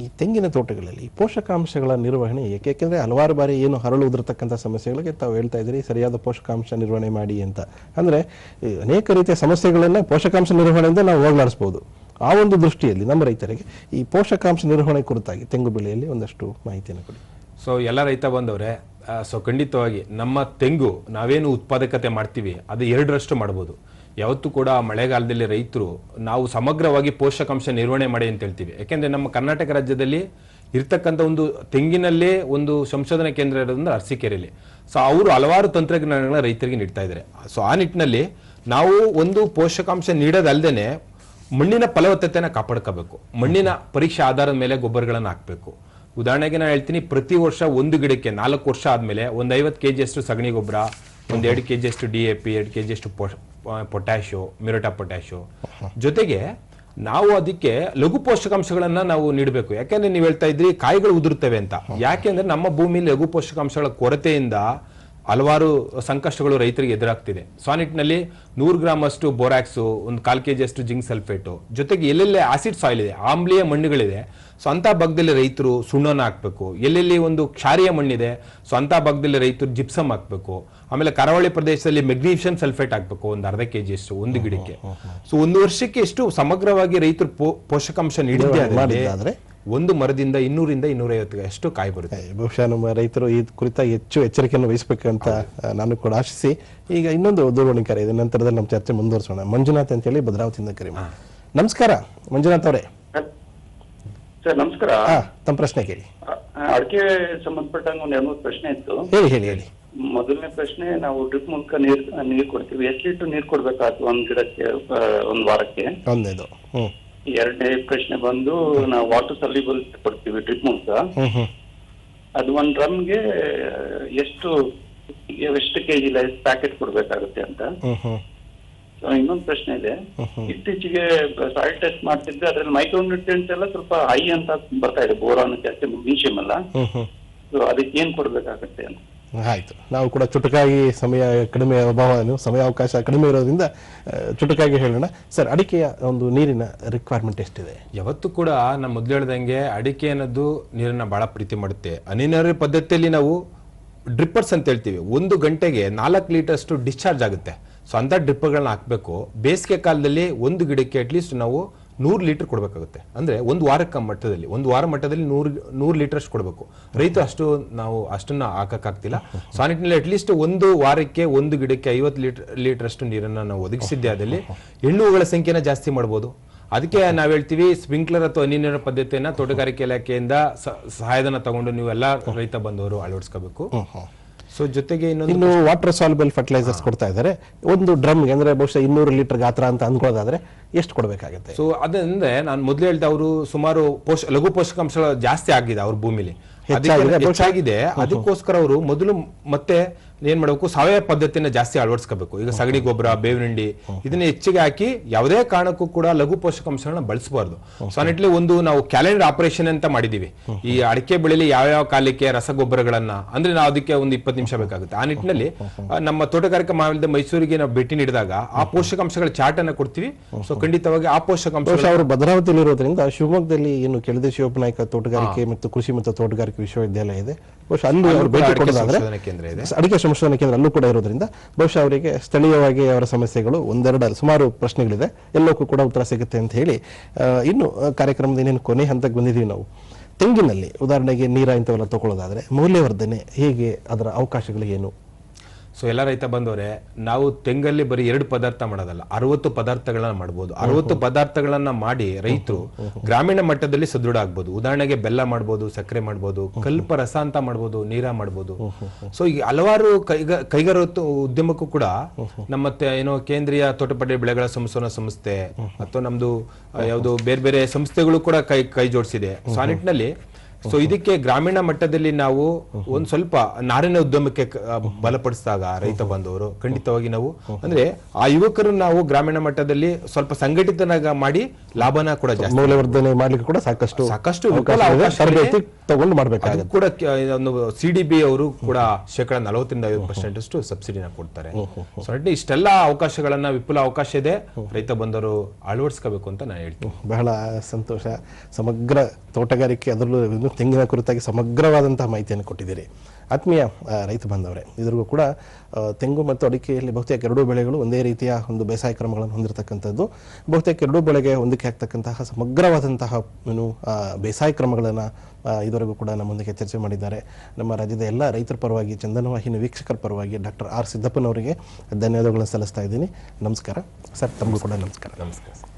Speaker 1: ಈ ತೆಂಗಿನ ತೋಟಗಳಲ್ಲಿ ಪೋಷಕಾಂಶಗಳ ನಿರ್ವಹಣೆ ಏಕೆ? ಯಾಕೆಂದ್ರೆ ಹಲವಾರು ಬಾರಿ ಏನು ಹರಳು ಉದುರತಕ್ಕಂಥ ಸಮಸ್ಯೆಗಳಿಗೆ ತಾವು ಹೇಳ್ತಾ ಇದ್ದೀರಿ ಸರಿಯಾದ ಪೋಷಕಾಂಶ ನಿರ್ವಹಣೆ ಮಾಡಿ ಅಂತ. ಅಂದ್ರೆ ಅನೇಕ ರೀತಿಯ ಸಮಸ್ಯೆಗಳನ್ನ ಪೋಷಕಾಂಶ ನಿರ್ವಹಣೆಯಿಂದ ನಾವು ಹೋಗ್ಲಾಡಿಸ್ಬೋದು. ಆ ಒಂದು ದೃಷ್ಟಿಯಲ್ಲಿ ನಮ್ಮ ರೈತರಿಗೆ ಈ ಪೋಷಕಾಂಶ ನಿರ್ವಹಣೆ ಕುರಿತಾಗಿ ತೆಂಗು ಬೆಳೆಯಲ್ಲಿ ಒಂದಷ್ಟು ಮಾಹಿತಿಯನ್ನು ಕೊಡಿ.
Speaker 2: ಸೊ ಎಲ್ಲ ರೈತ ಬಂದವ್ರೆ ಸೊ ಖಂಡಿತವಾಗಿ ನಮ್ಮ ತೆಂಗು ನಾವೇನು ಉತ್ಪಾದಕತೆ ಮಾಡ್ತೀವಿ, ಅದು ಎರಡರಷ್ಟು ಮಾಡ್ಬೋದು. ಯಾವತ್ತೂ ಕೂಡ ಮಳೆಗಾಲದಲ್ಲಿ ರೈತರು ನಾವು ಸಮಗ್ರವಾಗಿ ಪೋಷಕಾಂಶ ನಿರ್ವಹಣೆ ಮಾಡಿ ಅಂತ ಹೇಳ್ತೀವಿ. ಯಾಕೆಂದರೆ ನಮ್ಮ ಕರ್ನಾಟಕ ರಾಜ್ಯದಲ್ಲಿ ಇರ್ತಕ್ಕಂಥ ಒಂದು ತೆಂಗಿನಲ್ಲೇ ಒಂದು ಸಂಶೋಧನಾ ಕೇಂದ್ರ ಇರೋದ್ರಿಂದ ಅರಸೀಕೆರೆಯಲ್ಲಿ ಸೊ ಅವರು ಹಲವಾರು ತಂತ್ರಜ್ಞಾನಗಳನ್ನ ರೈತರಿಗೆ ನೀಡ್ತಾ ಇದ್ದಾರೆ. ಸೊ ಆ ನಿಟ್ಟಿನಲ್ಲಿ ನಾವು ಒಂದು ಪೋಷಕಾಂಶ ನೀಡೋದಲ್ಲದೆ ಮಣ್ಣಿನ ಫಲವತ್ತತೆಯನ್ನು ಕಾಪಾಡ್ಕೋಬೇಕು. ಮಣ್ಣಿನ ಪರೀಕ್ಷೆ ಆಧಾರದ ಮೇಲೆ ಗೊಬ್ಬರಗಳನ್ನು ಹಾಕಬೇಕು. ಉದಾಹರಣೆಗೆ ನಾನು ಹೇಳ್ತೀನಿ, ಪ್ರತಿ ವರ್ಷ ಒಂದು ಗಿಡಕ್ಕೆ ನಾಲ್ಕು ವರ್ಷ ಆದಮೇಲೆ ಒಂದು ಐವತ್ತು ಕೆ ಅಷ್ಟು ಸಗಣಿ ಗೊಬ್ಬರ, ಒಂದು ಎರಡು ಕೆ ಅಷ್ಟು ಡಿ ಎ ಪಿ, ಎರಡು ಕೆ ಅಷ್ಟು ಪೊಟ್ಯಾಶೋ ಮಿರೋಟಾ ಪೊಟ್ಯಾಶೋ ಜೊತೆಗೆ ನಾವು ಅದಕ್ಕೆ ಲಘು ಪೋಷಕಾಂಶಗಳನ್ನ ನಾವು ನೀಡಬೇಕು. ಯಾಕೆಂದ್ರೆ ನೀವು ಹೇಳ್ತಾ ಇದ್ರಿ, ಕಾಯಿಗಳು ಉದುರ್ತವೆ ಅಂತ. ಯಾಕೆಂದ್ರೆ ನಮ್ಮ ಭೂಮಿಲಿ ಲಘು ಪೋಷಕಾಂಶಗಳ ಕೊರತೆಯಿಂದ ಹಲವಾರು ಸಂಕಷ್ಟಗಳು ರೈತರಿಗೆ ಎದುರಾಗ್ತಿದೆ. ಸಾನಿಟ್ನಲ್ಲಿ ನೂರು ಗ್ರಾಮ್ ಅಷ್ಟು ಬೋರಾಕ್ಸು ಒಂದು ಕಾಲ್ ಕೆ ಜಿ ಅಷ್ಟು ಜಿಂಕ್ ಸಲ್ಫೇಟು. ಜೊತೆಗೆ ಎಲ್ಲೆಲ್ಲಿ ಆಸಿಡ್ ಸಾಯಿಲ್ ಇದೆ ಆಮ್ಲೀಯ ಮಣ್ಣುಗಳಿದೆ ಸೊ ಅಂತ ಭಾಗದಲ್ಲಿ ರೈತರು ಸುಣ್ಣನ ಹಾಕಬೇಕು. ಎಲ್ಲೆಲ್ಲಿ ಒಂದು ಕ್ಷಾರಿಯ ಮಣ್ಣಿದೆ ಸೊ ಅಂತ ಭಾಗದಲ್ಲಿ ರೈತರು ಜಿಪ್ಸಮ್ ಹಾಕಬೇಕು. ಆಮೇಲೆ ಕರಾವಳಿ ಪ್ರದೇಶದಲ್ಲಿ ಮೆಗ್ನೀಷಿಯಂ ಸಲ್ಫೇಟ್ ಹಾಕಬೇಕು ಒಂದು ಅರ್ಧ ಕೆ ಜಿ ಅಷ್ಟು ಒಂದು ಗಿಡಕ್ಕೆ. ಸೊ ಒಂದು ವರ್ಷಕ್ಕೆ ಎಷ್ಟು ಸಮಗ್ರವಾಗಿ ರೈತರು ಪೋಷಕಾಂಶ ನೀಡಿದ್ದೆ? ಒಂದು ಮರದಿಂದ ಇನ್ನೂರಿಂದ ಇನ್ನೂರೈವತ್ತು ಅಷ್ಟು ಕಾಯಿ ಬರುತ್ತೆ.
Speaker 1: ಬಹುಶಃ ನಮ್ಮ ರೈತರು ಈ ಕುರಿತ ಹೆಚ್ಚು ಎಚ್ಚರಿಕೆಯನ್ನು ವಹಿಸಬೇಕಂತ ನಾನು ಕೂಡ ಆಶಿಸಿ. ಈಗ ಇನ್ನೊಂದು ದೂರವಾಣಿ ಕರೆ ಇದೆ ನಂತರದಲ್ಲಿ ನಮ್ಮ ಚರ್ಚೆ ಮುಂದುವರಿಸೋಣ. ಮಂಜುನಾಥ್ ಅಂತ ಹೇಳಿ ಭದ್ರಾವತಿಯಿಂದ ಕರೆ ನಮಸ್ಕಾರ ಮಂಜುನಾಥ್ ಅವರೇ.
Speaker 3: ಸರ್ ನಮಸ್ಕಾರ.
Speaker 1: ತಮ್ಮ ಪ್ರಶ್ನೆ ಕೇಳಿ.
Speaker 3: ಅಡಿಕೆ ಸಂಬಂಧಪಟ್ಟಂಗೆ ಒಂದ್ ಎರಡು ಪ್ರಶ್ನೆ ಇತ್ತು.
Speaker 1: ಹೇಳಿ ಹೇಳಿ ಹೇಳಿ.
Speaker 5: ಮೊದಲನೇ ಪ್ರಶ್ನೆ ನಾವು ಡ್ರಿಪ್ ಮೂಲಕ ನೀರ್ ನೀರ್ ಕೊಡ್ತೀವಿ. ಎಷ್ಟು ಲೀಟರ್ ನೀರ್ ಕೊಡ್ಬೇಕಾಗ್ತದೆ ಒಂದ್ ಗಿಡಕ್ಕೆ ಒಂದ್ ವಾರಕ್ಕೆ?
Speaker 1: ಒಂದೇದು. ಹ್ಞೂ
Speaker 5: ಎರಡನೇ ಪ್ರಶ್ನೆ ಬಂದು ನಾವು ವಾಟರ್ ಸಲ್ಯೂಬಲ್ ಕೊಡ್ತೀವಿ ಟ್ರಿಪ್ ಮೂಲಕ
Speaker 1: ಹ್ಞೂ ಹ್ಞೂ
Speaker 5: ಅದು ಒಂದ್ ಡ್ರಮ್ಗೆ ಎಷ್ಟು ಎಷ್ಟು ಕೆಜಿ ಪ್ಯಾಕೆಟ್ ಕೊಡ್ಬೇಕಾಗುತ್ತೆ ಅಂತ. ಇನ್ನೊಂದು ಪ್ರಶ್ನೆ ಇದೆ. ಇತ್ತೀಚೆಗೆ ಸಾಯಿಲ್ ಟೆಸ್ಟ್ ಮಾಡ್ತಿದ್ರೆ ಅದ್ರಲ್ಲಿ ಮೈಕ್ರೋನ್ಯೂಟ್ರಿಯೆಂಟ್ ಎಲ್ಲ ಸ್ವಲ್ಪ ಹೈ ಅಂತ ಬರ್ತಾ ಇದೆ ಬೋರಾನ್ ಜಾಸ್ತಿ ಮೆಗ್ನೀಷಿಯಂ ಎಲ್ಲ. ಸೊ ಅದಕ್ಕೆ ಏನ್ ಕೊಡ್ಬೇಕಾಗತ್ತೆ ಅಂತ.
Speaker 1: ಆಯಿತು. ನಾವು ಕೂಡ ಚುಟುಕಾಗಿ ಸಮಯ ಕಡಿಮೆ, ಅಭಾವ ಸಮಯ ಅವಕಾಶ ಕಡಿಮೆ ಇರೋದ್ರಿಂದ ಚುಟುಕಾಗಿ ಹೇಳೋಣ. ಸರ್, ಅಡಿಕೆಯ ಒಂದು ನೀರಿನ ರಿಕ್ವೈರ್ಮೆಂಟ್ ಎಷ್ಟಿದೆ?
Speaker 2: ಯಾವತ್ತು ಕೂಡ ನಾವು ಮೊದಲು ಹೇಳ್ದಂಗೆ ಅಡಿಕೆ ಅನ್ನೋದು ನೀರನ್ನು ಭಾಳ ಪ್ರೀತಿ ಮಾಡುತ್ತೆ. ಅನಿನರಿ ಪದ್ಧತಿಯಲ್ಲಿ ನಾವು ಡ್ರಿಪ್ಪರ್ಸ್ ಅಂತ ಹೇಳ್ತೀವಿ. ಒಂದು ಗಂಟೆಗೆ ನಾಲ್ಕು ಲೀಟರ್ ಅಷ್ಟು ಡಿಸ್ಚಾರ್ಜ್ ಆಗುತ್ತೆ. ಸೊ ಅಂಥ ಡ್ರಿಪ್ಪರ್ಗಳನ್ನ ಹಾಕಬೇಕು. ಬೇಸಿಗೆ ಕಾಲದಲ್ಲಿ ಒಂದು ಗಿಡಕ್ಕೆ ಅಟ್ಲೀಸ್ಟ್ ನಾವು ನೂರು ಲೀಟರ್ ಕೊಡಬೇಕಾಗುತ್ತೆ. ಅಂದ್ರೆ ಒಂದು ವಾರಕ್ಕೆ ಮಟ್ಟದಲ್ಲಿ, ಒಂದು ವಾರ ಮಟ್ಟದಲ್ಲಿ ನೂರು ನೂರು ಲೀಟರ್ ಅಷ್ಟು ಕೊಡಬೇಕು. ರೈತರು ಅಷ್ಟು ನಾವು ಅಷ್ಟನ್ನ ಹಾಕೋಕ್ಕಾಗ್ತಿಲ್ಲ. ಸೊ ಆ ನಿಟ್ಟಿನಲ್ಲಿ ಅಟ್ಲೀಸ್ಟ್ ಒಂದು ವಾರಕ್ಕೆ ಒಂದು ಗಿಡಕ್ಕೆ ಐವತ್ತು ಲೀಟರ್ ಲೀಟರ್ ಅಷ್ಟು ನೀರನ್ನ ನಾವು ಒದಗಿಸಿದ್ದೆ ಅದಲ್ಲಿ ಹೆಣ್ಣುಗಳ ಸಂಖ್ಯೆನ ಜಾಸ್ತಿ ಮಾಡ್ಬೋದು. ಅದಕ್ಕೆ ನಾವು ಹೇಳ್ತೀವಿ, ಸ್ಪ್ರಿಂಕ್ಲರ್ ಅಥವಾ ಹನಿ ನೀರಿನ ಪದ್ಧತಿಯನ್ನ ತೋಟಗಾರಿಕೆ ಇಲಾಖೆಯಿಂದ ಸಹಾಯಧನ ತಗೊಂಡು ನೀವೆಲ್ಲ ರೈತ ಬಂದವರು ಅಳವಡಿಸ್ಕೋಬೇಕು. ಸೊ ಜೊತೆಗೆ ಇನ್ನೊಂದು
Speaker 1: ವಾಟರ್ ಸಾಲ್ಬಲ್ ಫರ್ಟಿಲೈಸರ್ಸ್ ಕೊಡ್ತಾ ಇದ್ದಾರೆ. ಒಂದು ಡ್ರಮ್ಗೆ ಅಂದ್ರೆ ಬಹುಶಃ ಇನ್ನೂರು ಲೀಟರ್ ಗಾತ್ರ ಅಂತ ಅನ್ಕೊಳ್ಳೋದಾದ್ರೆ ಎಷ್ಟು ಕೊಡಬೇಕಾಗುತ್ತೆ?
Speaker 2: ಸೊ ಅದಂದ್ರೆ ನಾನು ಮೊದಲು ಹೇಳ್ದೆ ಅವರು ಸುಮಾರು ಪೋಷ ಲಘು ಪೋಷಕಾಂಶಗಳು ಜಾಸ್ತಿ ಆಗಿದೆ ಅವ್ರ ಭೂಮಿಲಿ.
Speaker 1: ಹೆಚ್ಚಾಗಿದೆ,
Speaker 2: ಅದಕ್ಕೋಸ್ಕರ ಅವರು ಮೊದಲು ಮತ್ತೆ ಏನ್ ಮಾಡಬೇಕು ಸಾವಯವ ಪದ್ಧತಿಯನ್ನ ಜಾಸ್ತಿ ಅಳವಡಿಸ್ಕೋಬೇಕು. ಈಗ ಸಗಣಿ ಗೊಬ್ಬರ ಬೇವಿನ ಹಿಂಡಿ ಇದನ್ನ ಹೆಚ್ಚಿಗೆ ಹಾಕಿ ಯಾವುದೇ ಕಾರಣಕ್ಕೂ ಕೂಡ ಲಘು ಪೋಷಕಾಂಶಗಳನ್ನ ಬಳಸಬಾರ್ದು. ಸೊ ಆ ನಿಟ್ಟಿನಲ್ಲಿ ಒಂದು ನಾವು ಕ್ಯಾಲೆಂಡರ್ ಆಪರೇಷನ್ ಅಂತ ಮಾಡಿದೀವಿ. ಈ ಅಡಿಕೆ ಬೆಳೆಯಲ್ಲಿ ಯಾವ್ಯಾವ ಕಾಲಕ್ಕೆ ರಸಗೊಬ್ಬರಗಳನ್ನ ಅಂದ್ರೆ ನಾವು ಅದಕ್ಕೆ ಒಂದು ಇಪ್ಪತ್ತು ನಿಮಿಷ ಬೇಕಾಗುತ್ತೆ. ಆ ನಿಟ್ಟಿನಲ್ಲಿ ನಮ್ಮ ತೋಟಗಾರಿಕಾ ಮಹಾವಿದ್ಯಾಲಯ ಮೈಸೂರಿಗೆ ನಾವು ಭೇಟಿ ನೀಡಿದಾಗ ಆ ಪೋಷಕಾಂಶಗಳ ಚಾರ್ಟ್ ಅನ್ನ ಕೊಡ್ತೀವಿ. ಸೊ ಖಂಡಿತವಾಗಿ ಆ ಪೋಷಕಾಂಶ
Speaker 1: ಅವರು ಭದ್ರಾವತಿಯಲ್ಲಿ ಇರೋದ್ರಿಂದ ಶಿವಮೊಗ್ಗದಲ್ಲಿ ಏನು ಕೆಳದಿ ಶಿವಪ್ಪನಾಯಕ ತೋಟಗಾರಿಕೆ ಮತ್ತು ಕೃಷಿ ಮತ್ತು ತೋಟಗಾರಿಕೆ ವಿಶ್ವವಿದ್ಯಾಲಯ ಇದೆ. ಬಹುಶಃ ಅಲ್ಲಿ ಅವರು ಭೇಟಿ ಕೊಡೋದಾದ್ರೆ. ಅಡಿಕೆ ಸಂಶೋಧನಾ ಕೇಂದ್ರ ಅಲ್ಲೂ ಕೂಡ ಇರೋದ್ರಿಂದ ಬಹುಶಃ ಅವರಿಗೆ ಸ್ಥಳೀಯವಾಗಿ ಅವರ ಸಮಸ್ಯೆಗಳು ಒಂದೆರಡು ಸುಮಾರು ಪ್ರಶ್ನೆಗಳಿದೆ. ಎಲ್ಲಕ್ಕೂ ಕೂಡ ಉತ್ತರ ಸಿಗುತ್ತೆ ಅಂತ ಹೇಳಿ ಇನ್ನು ಕಾರ್ಯಕ್ರಮದ ಇನ್ನೇನು ಕೊನೆ ಹಂತಕ್ಕೆ ಬಂದಿದ್ದೀವಿ ನಾವು. ತೆಂಗಿನಲ್ಲಿ ಉದಾಹರಣೆಗೆ ನೀರ ಇಂಥವೆಲ್ಲ ತಗೊಳ್ಳೋದಾದ್ರೆ ಮೌಲ್ಯವರ್ಧನೆ ಹೇಗೆ ಅದರ ಅವಕಾಶಗಳು ಏನು?
Speaker 2: ಸೊ ಎಲ್ಲ ರೈತ ಬಂದವರೆ ನಾವು ತೆಂಗಲ್ಲಿ ಬರೀ ಎರಡು ಪದಾರ್ಥ ಮಾಡೋದಲ್ಲ ಅರವತ್ತು ಪದಾರ್ಥಗಳನ್ನ ಮಾಡ್ಬೋದು. ಅರವತ್ತು ಪದಾರ್ಥಗಳನ್ನ ಮಾಡಿ ರೈತರು ಗ್ರಾಮೀಣ ಮಟ್ಟದಲ್ಲಿ ಸದೃಢ ಆಗ್ಬೋದು. ಉದಾಹರಣೆಗೆ ಬೆಲ್ಲ ಮಾಡ್ಬೋದು ಸಕ್ಕರೆ ಮಾಡ್ಬೋದು ಕಲ್ಪ ರಸ ಅಂತ ಮಾಡ್ಬೋದು ನೀರ ಮಾಡ್ಬೋದು. ಸೊ ಈ ಹಲವಾರು ಕೈಗ ಕೈಗಾರಿಕಾ ಉದ್ಯಮಕ್ಕೂ ಕೂಡ ನಮ್ಮ ಏನೋ ಕೇಂದ್ರೀಯ ತೋಟಪಡೆ ಬೆಳೆಗಳ ಸಂಶೋಧನಾ ಸಂಸ್ಥೆ ಅಥವಾ ನಮ್ದು ಯಾವುದು ಯಾವ್ದು ಬೇರೆ ಬೇರೆ ಸಂಸ್ಥೆಗಳು ಕೂಡ ಕೈ ಕೈ ಜೋಡಿಸಿದೆ. ಸೊ ಆ ನಿಟ್ಟಿನಲ್ಲಿ ಸೊ ಇದಕ್ಕೆ ಗ್ರಾಮೀಣ ಮಟ್ಟದಲ್ಲಿ ನಾವು ಒಂದ್ ಸ್ವಲ್ಪ ನಾರಿನ ಉದ್ಯಮಕ್ಕೆ ಬಲಪಡಿಸಿದಾಗ ರೈತ ಬಂದವರು ಖಂಡಿತವಾಗಿ ನಾವು. ಅಂದ್ರೆ ಆ ಯುವಕರು ನಾವು ಗ್ರಾಮೀಣ ಮಟ್ಟದಲ್ಲಿ ಸ್ವಲ್ಪ ಸಂಘಟಿತನಾಗ ಮಾಡಿ ಲಾಭನ ಕೂಡ ಜಾಸ್ತಿ.
Speaker 1: ಮೌಲ್ಯವರ್ಧನೆ ಮಾಡ್ಲಿಕ್ಕೆ ಕೂಡ ಸಾಕಷ್ಟು
Speaker 2: ಸಾಕಷ್ಟು.
Speaker 1: ತಗೊಂಡು ಮಾಡ್ಬೇಕಾಗುತ್ತೆ.
Speaker 2: ಕೂಡ ಸಿ ಡಿ ಬಿ ಅವರು ಕೂಡ ಶೇಕಡ ನಲವತ್ತರಿಂದ ಐವತ್ತು ಪರ್ಸೆಂಟ್ ಅಷ್ಟು ಸಬ್ಸಿಡಿನ ಕೊಡ್ತಾರೆ. ಸೊ ಇಷ್ಟೆಲ್ಲ ಅವಕಾಶಗಳನ್ನ ವಿಪುಲ ಅವಕಾಶ ಇದೆ. ರೈತ ಬಂದವರು ಅಳವಡಿಸ್ಕೋಬೇಕು ಅಂತ ನಾನು ಹೇಳ್ತೀನಿ.
Speaker 1: ಬಹಳ ಸಂತೋಷ. ಸಮಗ್ರ ತೋಟಗಾರಿಕೆ ಅದರಲ್ಲೂ ತೆಂಗಿನ ಕುರಿತಾಗಿ ಸಮಗ್ರವಾದಂತಹ ಮಾಹಿತಿಯನ್ನು ಕೊಟ್ಟಿದ್ದೀರಿ. ಆತ್ಮೀಯ ರೈತ ಬಾಂಧವರೇ, ಇದ್ರಿಗೂ ಕೂಡ ತೆಂಗು ಮತ್ತು ಅಡಿಕೆಯಲ್ಲಿ ಬಹುತೇಕ ಎರಡೂ ಬೆಳೆಗಳು ಒಂದೇ ರೀತಿಯ ಒಂದು ಬೇಸಾಯ ಕ್ರಮಗಳನ್ನು ಹೊಂದಿರತಕ್ಕಂಥದ್ದು. ಬಹುತೇಕ ಎರಡೂ ಬೆಳೆಗೆ ಹೊಂದಿಕೆ ಆಗ್ತಕ್ಕಂತಹ ಸಮಗ್ರವಾದಂತಹ ಏನು ಬೇಸಾಯ ಕ್ರಮಗಳನ್ನು ಇದುವರೆಗೂ ಕೂಡ ನಮ್ಮೊಂದಿಗೆ ಚರ್ಚೆ ಮಾಡಿದ್ದಾರೆ. ನಮ್ಮ ರಾಜ್ಯದ ಎಲ್ಲ ರೈತರ ಪರವಾಗಿ, ಚಂದನವಾಹಿನಿ ವೀಕ್ಷಕರ ಪರವಾಗಿ ಡಾಕ್ಟರ್ ಆರ್ ಸಿದ್ದಪ್ಪನವರಿಗೆ ಧನ್ಯವಾದಗಳನ್ನು ಸಲ್ಲಿಸ್ತಾ ಇದ್ದೀನಿ. ನಮಸ್ಕಾರ. ಸರ್, ತಮಗೂ ಕೂಡ ನಮಸ್ಕಾರ.
Speaker 2: ನಮಸ್ಕಾರ.